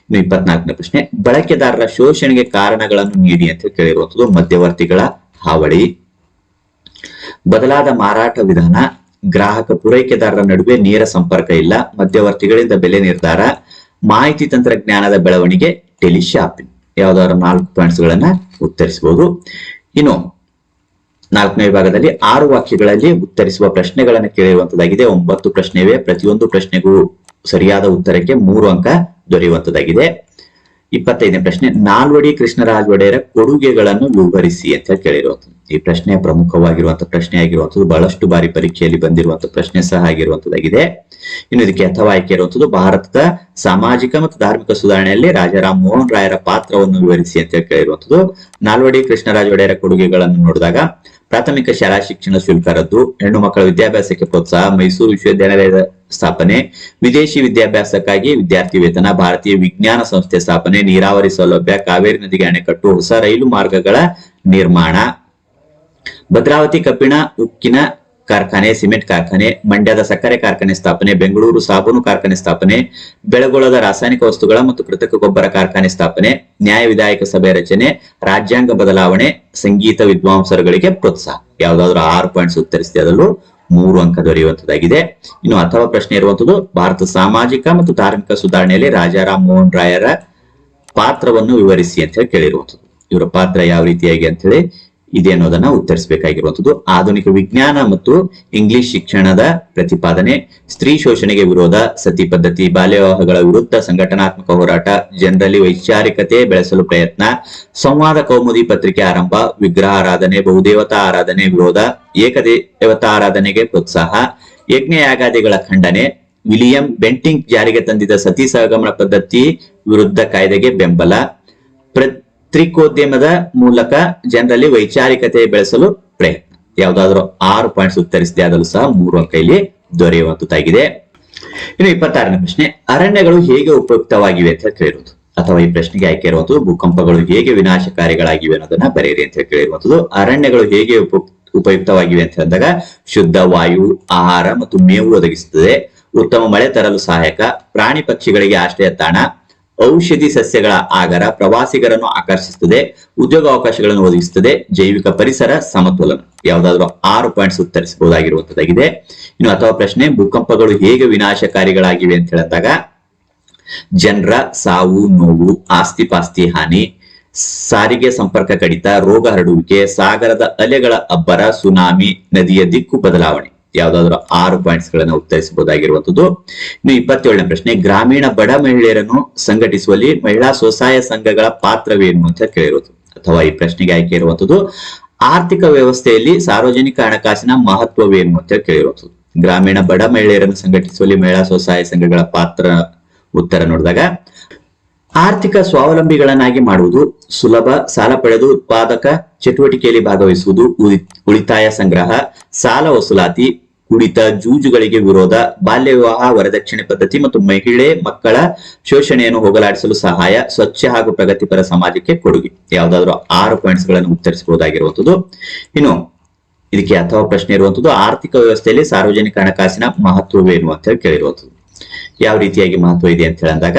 ಇನ್ನು ಇಪ್ಪತ್ನಾಲ್ಕನೇ ಪ್ರಶ್ನೆ, ಬಳಕೆದಾರರ ಶೋಷಣೆಗೆ ಕಾರಣಗಳನ್ನು ನೀಡಿ ಅಂತ ಕೇಳಿರುವಂತದ್ದು ಮಧ್ಯವರ್ತಿಗಳ ಹಾವಳಿ. ಬದಲಾದ ಮಾರಾಟ ವಿಧಾನ ಗ್ರಾಹಕ ಪೂರೈಕೆದಾರರ ನಡುವೆ ನೇರ ಸಂಪರ್ಕ ಇಲ್ಲ, ಮಧ್ಯವರ್ತಿಗಳಿಂದ ಬೆಲೆ ನಿರ್ಧಾರ, ಮಾಹಿತಿ ತಂತ್ರಜ್ಞಾನದ ಬೆಳವಣಿಗೆ, ಟೆಲಿಶಾಪಿಂಗ್. ಯಾವ್ದಾದ್ರು ನಾಲ್ಕು ಪಾಯಿಂಟ್ಸ್ ಗಳನ್ನ ಉತ್ತರಿಸಬಹುದು ಇನ್ನು ನಾಲ್ಕನೇ ವಿಭಾಗದಲ್ಲಿ ಆರು ವಾಕ್ಯಗಳಲ್ಲಿ ಉತ್ತರಿಸುವ ಪ್ರಶ್ನೆಗಳನ್ನು ಕೇಳಿರುವಂತದ್ದಾಗಿದೆ ಒಂಬತ್ತು ಪ್ರಶ್ನೆ ಪ್ರತಿಯೊಂದು ಪ್ರಶ್ನೆಗೂ ಸರಿಯಾದ ಉತ್ತರಕ್ಕೆ ಮೂರು ಅಂಕ ದೊರೆಯುವಂತದ್ದಾಗಿದೆ ಇಪ್ಪತ್ತೈದನೇ ಪ್ರಶ್ನೆ, ನಾಲ್ವಡಿ ಕೃಷ್ಣರಾಜ ಒಡೆಯರ ಕೊಡುಗೆಗಳನ್ನು ವಿವರಿಸಿ ಅಂತ ಹೇಳಿ ಕೇಳಿರುವಂತದ್ದು ಈ ಪ್ರಶ್ನೆ ಪ್ರಮುಖವಾಗಿರುವಂತಹ ಪ್ರಶ್ನೆ ಆಗಿರುವಂತದ್ದು ಬಹಳಷ್ಟು ಬಾರಿ ಪರೀಕ್ಷೆಯಲ್ಲಿ ಬಂದಿರುವಂತಹ ಪ್ರಶ್ನೆ ಸಹ ಆಗಿರುವಂತದ್ದಾಗಿದೆ ಇನ್ನು ಇದಕ್ಕೆ ಅಥವಾ ಆಯ್ಕೆ ಇರುವಂತದ್ದು ಭಾರತದ ಸಾಮಾಜಿಕ ಮತ್ತು ಧಾರ್ಮಿಕ ಸುಧಾರಣೆಯಲ್ಲಿ ರಾಜಾರಾಮ್ ಮೋಹನ್ ರಾಯರ ಪಾತ್ರವನ್ನು ವಿವರಿಸಿ ಅಂತ ಹೇಳಿ ಕೇಳಿರುವಂತದ್ದು ನಾಲ್ವಡಿ ಕೃಷ್ಣರಾಜ ಒಡೆಯರ ಕೊಡುಗೆಗಳನ್ನು ನೋಡಿದಾಗ ಪ್ರಾಥಮಿಕ ಶಾಲಾ ಶಿಕ್ಷಣ ಶುಲ್ಕ ರದ್ದು ಹೆಣ್ಣು ಮಕ್ಕಳ ವಿದ್ಯಾಭ್ಯಾಸಕ್ಕೆ ಪ್ರೋತ್ಸಾಹ, ಮೈಸೂರು ವಿಶ್ವವಿದ್ಯಾಲಯದ ಸ್ಥಾಪನೆ, ವಿದೇಶಿ ವಿದ್ಯಾಭ್ಯಾಸಕ್ಕಾಗಿ ವಿದ್ಯಾರ್ಥಿ ವೇತನ, ಭಾರತೀಯ ವಿಜ್ಞಾನ ಸಂಸ್ಥೆ ಸ್ಥಾಪನೆ, ನೀರಾವರಿ ಸೌಲಭ್ಯ, ಕಾವೇರಿ ನದಿಗೆ ಅಣೆಕಟ್ಟು, ಹೊಸ ರೈಲು ಮಾರ್ಗಗಳ ನಿರ್ಮಾಣ. ಭದ್ರಾವತಿ ಕಬ್ಬಿಣ, ಉಕ್ಕಿನ ಕಾರ್ಖಾನೆ, ಸಿಮೆಂಟ್ ಕಾರ್ಖಾನೆ, ಮಂಡ್ಯದ ಸಕ್ಕರೆ ಕಾರ್ಖಾನೆ ಸ್ಥಾಪನೆ, ಬೆಂಗಳೂರು ಸಾಬೂನು ಕಾರ್ಖಾನೆ ಸ್ಥಾಪನೆ, ಬೆಳಗೊಳದ ರಾಸಾಯನಿಕ ವಸ್ತುಗಳ ಮತ್ತು ಕೃತಕ ಗೊಬ್ಬರ ಕಾರ್ಖಾನೆ ಸ್ಥಾಪನೆ, ನ್ಯಾಯ ವಿಧಾಯಕ ಸಭೆ ರಚನೆ, ರಾಜ್ಯಾಂಗ ಬದಲಾವಣೆ, ಸಂಗೀತ ವಿದ್ವಾಂಸರುಗಳಿಗೆ ಪ್ರೋತ್ಸಾಹ. ಯಾವ್ದಾದ್ರು ಆರು ಪಾಯಿಂಟ್ಸ್ ಉತ್ತರಿಸಿದೆ ಅದರಲ್ಲೂ ಮೂರು ಅಂಕ ದೊರೆಯುವಂತದ್ದಾಗಿದೆ ಇನ್ನು ಅಥವಾ ಪ್ರಶ್ನೆ ಇರುವಂತದ್ದು ಭಾರತ ಸಾಮಾಜಿಕ ಮತ್ತು ಧಾರ್ಮಿಕ ಸುಧಾರಣೆಯಲ್ಲಿ ರಾಜಾರಾಮ್ ಮೋಹನ್ ರಾಯರ ಪಾತ್ರವನ್ನು ವಿವರಿಸಿ ಅಂತ ಹೇಳಿ ಕೇಳಿರುವಂತದ್ದು ಇವರ ಪಾತ್ರ ಯಾವ ರೀತಿಯಾಗಿ ಅಂತ ಹೇಳಿ ಇದೆ ಅನ್ನೋದನ್ನ ಉತ್ತರಿಸಬೇಕಾಗಿರುವಂತದ್ದು ಆಧುನಿಕ ವಿಜ್ಞಾನ ಮತ್ತು ಇಂಗ್ಲಿಷ್ ಶಿಕ್ಷಣದ ಪ್ರತಿಪಾದನೆ, ಸ್ತ್ರೀ ಶೋಷಣೆಗೆ ವಿರೋಧ, ಸತಿ ಪದ್ಧತಿ ಬಾಲ್ಯ ವಿವಾಹಗಳ ವಿರುದ್ಧ ಸಂಘಟನಾತ್ಮಕ ಹೋರಾಟ, ಜನರಲ್ಲಿ ವೈಚಾರಿಕತೆ ಬೆಳೆಸಲು ಪ್ರಯತ್ನ, ಸಂವಾದ ಕೌಮುದಿ ಪತ್ರಿಕೆ ಆರಂಭ, ವಿಗ್ರಹ ಆರಾಧನೆ, ಬಹುದೇವತಾ ಆರಾಧನೆ ವಿರೋಧ, ಏಕದೇವತಾ ಆರಾಧನೆಗೆ ಪ್ರೋತ್ಸಾಹ ಯಜ್ಞ ಯಾಗಾದಿಗಳ ಖಂಡನೆ, ವಿಲಿಯಂ ಬೆಂಟಿಂಗ್ ಜಾರಿಗೆ ತಂದಿದ್ದ ಸತಿ ಸಹಗಮನ ಪದ್ಧತಿ ವಿರುದ್ಧ ಕಾಯ್ದೆಗೆ ಬೆಂಬಲ ಪತ್ರಿಕೋದ್ಯಮದ ಮೂಲಕ ಜನರಲ್ಲಿ ವೈಚಾರಿಕತೆ ಬೆಳೆಸಲು ಪ್ರಯತ್ನ. ಯಾವ್ದಾದ್ರು ಆರು ಪಾಯಿಂಟ್ಸ್ ಉತ್ತರಿಸಿದೆ, ಅದರಲ್ಲೂ ಸಹ ಮೂರು ಅಂಕ ಇಲ್ಲಿ ದೊರೆಯುವಂತದ್ದಾಗಿದೆ. ಇನ್ನು ಇಪ್ಪತ್ತಾರನೇ ಪ್ರಶ್ನೆ, ಅರಣ್ಯಗಳು ಹೇಗೆ ಉಪಯುಕ್ತವಾಗಿವೆ ಅಂತ ಕೇಳಿರುವುದು. ಅಥವಾ ಈ ಪ್ರಶ್ನೆಗೆ ಆಯ್ಕೆ ಇರುವಂತದ್ದು ಭೂಕಂಪಗಳು ಹೇಗೆ ವಿನಾಶಕಾರಿಗಳಾಗಿವೆ ಅನ್ನೋದನ್ನ ಬರೆಯಿರಿ ಅಂತ ಕೇಳಿರುವಂತದ್ದು. ಅರಣ್ಯಗಳು ಹೇಗೆ ಉಪ, ಉಪಯುಕ್ತವಾಗಿವೆ ಅಂತ ಅಂದಾಗ ಶುದ್ಧ ವಾಯು, ಆಹಾರ ಮತ್ತು ಮೇವು ಒದಗಿಸುತ್ತದೆ. ಉತ್ತಮ ಮಳೆ ತರಲು ಸಹಾಯಕ. ಪ್ರಾಣಿ ಪಕ್ಷಿಗಳಿಗೆ ಆಶ್ರಯ ತಾಣ. ಔಷಧಿ ಸಸ್ಯಗಳ ಆಗರ ಪ್ರವಾಸಿಗರನ್ನು ಆಕರ್ಷಿಸುತ್ತದೆ ಉದ್ಯೋಗ ಅವಕಾಶಗಳನ್ನು ಒದಗಿಸುತ್ತದೆ, ಜೈವಿಕ ಪರಿಸರ ಸಮತೋಲನ. ಯಾವುದಾದ್ರು ಆರು ಪಾಯಿಂಟ್ಸ್ ಉತ್ತರಿಸಬಹುದಾಗಿರುವಂತದ್ದಾಗಿದೆ. ಇನ್ನು ಅಥವಾ ಪ್ರಶ್ನೆ, ಭೂಕಂಪಗಳು ಹೇಗೆ ವಿನಾಶಕಾರಿಗಳಾಗಿವೆ ಅಂತ ಹೇಳಿದಾಗ, ಜನರ ಸಾವು, ನೋವು, ಆಸ್ತಿ ಪಾಸ್ತಿ, ಹಾನಿ, ಸಾರಿಗೆ ಸಂಪರ್ಕ ಕಡಿತ, ರೋಗ ಹರಡುವಿಕೆ, ಸಾಗರದ ಅಲೆಗಳ ಅಬ್ಬರ, ಸುನಾಮಿ, ನದಿಯ ದಿಕ್ಕು ಬದಲಾವಣೆ. ಯಾವ್ದಾದ್ರು ಆರು ಪಾಯಿಂಟ್ಸ್ ಗಳನ್ನ ಉತ್ತರಿಸಬಹುದಾಗಿರುವಂತದ್ದು ಇನ್ನು ಇಪ್ಪತ್ತೇಳನೇ ಪ್ರಶ್ನೆ, ಗ್ರಾಮೀಣ ಬಡ ಮಹಿಳೆಯರನ್ನು ಸಂಘಟಿಸುವಲ್ಲಿ ಮಹಿಳಾ ಸ್ವಸಹಾಯ ಸಂಘಗಳ ಪಾತ್ರವೇನು ಅಂತ ಕೇಳಿರೋದು ಅಥವಾ ಈ ಪ್ರಶ್ನೆಗೆ ಆಯ್ಕೆ ಇರುವಂತದ್ದು ಆರ್ಥಿಕ ವ್ಯವಸ್ಥೆಯಲ್ಲಿ ಸಾರ್ವಜನಿಕ ಹಣಕಾಸಿನ ಮಹತ್ವವೇನು ಅಂತ ಕೇಳಿರುವಂತದ್ದು ಗ್ರಾಮೀಣ ಬಡ ಮಹಿಳೆಯರನ್ನು ಸಂಘಟಿಸುವಲ್ಲಿ ಮಹಿಳಾ ಸ್ವಸಹಾಯ ಸಂಘಗಳ ಪಾತ್ರ ಉತ್ತರ ನೋಡಿದಾಗ ಆರ್ಥಿಕ ಸ್ವಾವಲಂಬಿಗಳನ್ನಾಗಿ ಮಾಡುವುದು ಸುಲಭ, ಸಾಲ ಪಡೆದು ಉತ್ಪಾದಕ ಚಟುವಟಿಕೆಯಲ್ಲಿ ಭಾಗವಹಿಸುವುದು ಉಳಿತಾಯ ಸಂಗ್ರಹ, ಸಾಲ ವಸೂಲಾತಿ, ಕುಡಿತ, ಜೂಜುಗಳಿಗೆ ವಿರೋಧ, ಬಾಲ್ಯ ವಿವಾಹ, ವರದಕ್ಷಿಣೆ ಪದ್ಧತಿ ಮತ್ತು ಮಹಿಳೆ ಮಕ್ಕಳ ಶೋಷಣೆಯನ್ನು ಹೋಗಲಾಡಿಸಲು ಸಹಾಯ, ಸ್ವಚ್ಛ ಹಾಗೂ ಪ್ರಗತಿಪರ ಸಮಾಜಕ್ಕೆ ಕೊಡುಗೆ. ಯಾವ್ದಾದ್ರು ಆರು ಪಾಯಿಂಟ್ಸ್ಗಳನ್ನು ಉತ್ತರಿಸಬಹುದಾಗಿರುವಂತದ್ದು ಇನ್ನು ಇದಕ್ಕೆ ಅಥವಾ ಪ್ರಶ್ನೆ ಇರುವಂತದ್ದು ಆರ್ಥಿಕ ವ್ಯವಸ್ಥೆಯಲ್ಲಿ ಸಾರ್ವಜನಿಕ ಹಣಕಾಸಿನ ಮಹತ್ವವೇನು ಅಂತ ಹೇಳಿ ಕೇಳಿರುವಂತದ್ದು ಯಾವ ರೀತಿಯಾಗಿ ಮಹತ್ವ ಇದೆ ಅಂತ ಹೇಳಿದಾಗ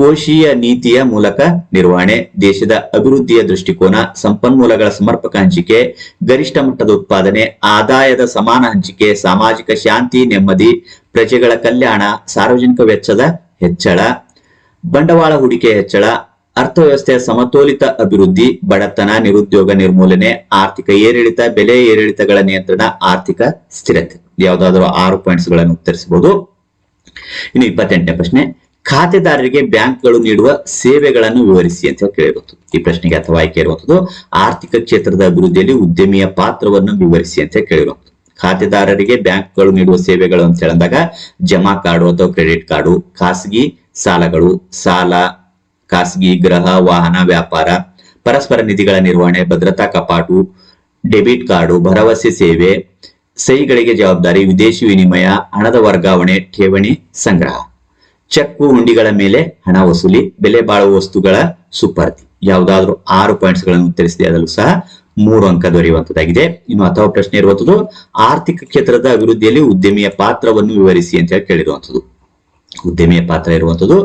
ಕೋಶೀಯ ನೀತಿಯ ಮೂಲಕ ನಿರ್ವಹಣೆ, ದೇಶದ ಅಭಿವೃದ್ಧಿಯ ದೃಷ್ಟಿಕೋನ, ಸಂಪನ್ಮೂಲಗಳ ಸಮರ್ಪಕ ಹಂಚಿಕೆ, ಗರಿಷ್ಠ ಮಟ್ಟದ ಉತ್ಪಾದನೆ, ಆದಾಯದ ಸಮಾನ ಹಂಚಿಕೆ, ಸಾಮಾಜಿಕ ಶಾಂತಿ, ನೆಮ್ಮದಿ, ಪ್ರಜೆಗಳ ಕಲ್ಯಾಣ, ಸಾರ್ವಜನಿಕ ವೆಚ್ಚದ ಹೆಚ್ಚಳ, ಬಂಡವಾಳ ಹೂಡಿಕೆ ಹೆಚ್ಚಳ, ಅರ್ಥವ್ಯವಸ್ಥೆಯ ಸಮತೋಲಿತ ಅಭಿವೃದ್ಧಿ, ಬಡತನ, ನಿರುದ್ಯೋಗ ನಿರ್ಮೂಲನೆ, ಆರ್ಥಿಕ ಏರಿಳಿತ, ಬೆಲೆ ಏರಿಳಿತಗಳ ನಿಯಂತ್ರಣ, ಆರ್ಥಿಕ ಸ್ಥಿರತೆ. ಯಾವುದಾದ್ರೂ ಆರು ಪಾಯಿಂಟ್ಸ್ಗಳನ್ನು ಉತ್ತರಿಸಬಹುದು. ಇನ್ನು ಇಪ್ಪತ್ತೆಂಟನೇ ಪ್ರಶ್ನೆ ಖಾತೆದಾರರಿಗೆ ಬ್ಯಾಂಕ್ಗಳು ನೀಡುವ ಸೇವೆಗಳನ್ನು ವಿವರಿಸಿ ಅಂತ ಕೇಳಿರುವುದು ಈ ಪ್ರಶ್ನೆಗೆ ಅಥವಾ ಆಯ್ಕೆ ಇರುವಂತದ್ದು ಆರ್ಥಿಕ ಕ್ಷೇತ್ರದ ಅಭಿವೃದ್ಧಿಯಲ್ಲಿ ಉದ್ಯಮಿಯ ಪಾತ್ರವನ್ನು ವಿವರಿಸಿ ಅಂತ ಕೇಳಿರುವಂತದ್ದು ಖಾತೆದಾರರಿಗೆ ಬ್ಯಾಂಕ್ಗಳು ನೀಡುವ ಸೇವೆಗಳು ಅಂತ ಹೇಳಿದಾಗ ಜಮಾ ಕಾರ್ಡು ಅಥವಾ ಕ್ರೆಡಿಟ್ ಕಾರ್ಡು, ಖಾಸಗಿ ಸಾಲಗಳು, ಸಾಲ, ಖಾಸಗಿ ಗೃಹ ವಾಹನ, ವ್ಯಾಪಾರ, ಪರಸ್ಪರ ನಿಧಿಗಳ ನಿರ್ವಹಣೆ, ಭದ್ರತಾ ಕಪಾಟು, ಡೆಬಿಟ್ ಕಾರ್ಡು, ಭರವಸೆ ಸೇವೆ, ಸಹಿಗಳಿಗೆ ಜವಾಬ್ದಾರಿ, ವಿದೇಶಿ ವಿನಿಮಯ, ಹಣದ ವರ್ಗಾವಣೆ, ಠೇವಣಿ ಸಂಗ್ರಹ. ಚೆಕ್ಕು ಹುಂಡಿಗಳ ಮೇಲೆ ಹಣ ವಸೂಲಿ, ಬೆಲೆ ಬಾಳುವ ವಸ್ತುಗಳ ಸುಪರ್ದಿ. ಯಾವುದಾದ್ರೂ ಆರು ಪಾಯಿಂಟ್ಸ್ಗಳನ್ನು ಉತ್ತರಿಸಿದೆ, ಅದರಲ್ಲೂ ಸಹ ಮೂರು ಅಂಕ ದೊರೆಯುವಂತದ್ದಾಗಿದೆ. ಇನ್ನು ಅಥವಾ ಪ್ರಶ್ನೆ ಇರುವಂತದ್ದು, ಆರ್ಥಿಕ ಕ್ಷೇತ್ರದ ಅಭಿವೃದ್ಧಿಯಲ್ಲಿ ಉದ್ಯಮಿಯ ಪಾತ್ರವನ್ನು ವಿವರಿಸಿ ಅಂತ ಹೇಳಿ ಕೇಳಿರುವಂತದ್ದು. ಉದ್ಯಮಿಯ ಪಾತ್ರ ಇರುವಂತದ್ದು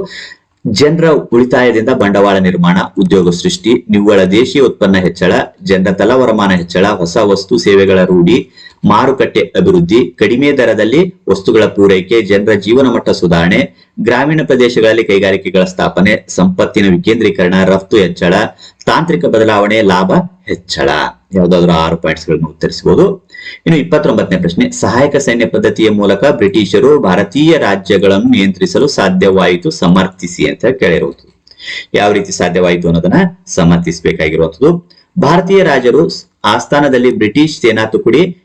ಜನರ ಉಳಿತಾಯದಿಂದ ಬಂಡವಾಳ ನಿರ್ಮಾಣ, ಉದ್ಯೋಗ ಸೃಷ್ಟಿ, ನಿವ್ವಳ ದೇಶೀಯ ಉತ್ಪನ್ನ ಹೆಚ್ಚಳ, ಜನರ ತಲವರಮಾನ ಹೆಚ್ಚಳ, ಹೊಸ ವಸ್ತು ಸೇವೆಗಳ ರೂಢಿ, ಮಾರುಕಟ್ಟೆ ಅಭಿವೃದ್ಧಿ, ಕಡಿಮೆ ದರದಲ್ಲಿ ವಸ್ತುಗಳ ಪೂರೈಕೆ, ಜನರ ಜೀವನ ಮಟ್ಟ ಸುಧಾರಣೆ, ಗ್ರಾಮೀಣ ಪ್ರದೇಶಗಳಲ್ಲಿ ಕೈಗಾರಿಕೆಗಳ ಸ್ಥಾಪನೆ, ಸಂಪತ್ತಿನ ವಿಕೇಂದ್ರೀಕರಣ, ರಫ್ತು ಹೆಚ್ಚಳ, ತಾಂತ್ರಿಕ ಬದಲಾವಣೆ, ಲಾಭ ಹೆಚ್ಚಳ. ಯಾವುದಾದ್ರೂ ಆರು ಪಾಯಿಂಟ್ಸ್ಗಳನ್ನು ಉತ್ತರಿಸಬಹುದು. ಇನ್ನು ಇಪ್ಪತ್ತೊಂಬತ್ತನೇ ಪ್ರಶ್ನೆ, ಸಹಾಯಕ ಸೈನ್ಯ ಪದ್ಧತಿಯ ಮೂಲಕ ಬ್ರಿಟಿಷರು ಭಾರತೀಯ ರಾಜ್ಯಗಳನ್ನು ನಿಯಂತ್ರಿಸಲು ಸಾಧ್ಯವಾಯಿತು ಸಮರ್ಥಿಸಿ ಅಂತ ಕೇಳಿರುವುದು. ಯಾವ ರೀತಿ ಸಾಧ್ಯವಾಯಿತು ಅನ್ನೋದನ್ನ ಸಮರ್ಥಿಸಬೇಕಾಗಿರುವಂತದ್ದು ಭಾರತೀಯ ರಾಜರು ಆಸ್ಥಾನದಲ್ಲಿ ಬ್ರಿಟಿಷ್ ಸೇನಾ ತುಕುಡಿ,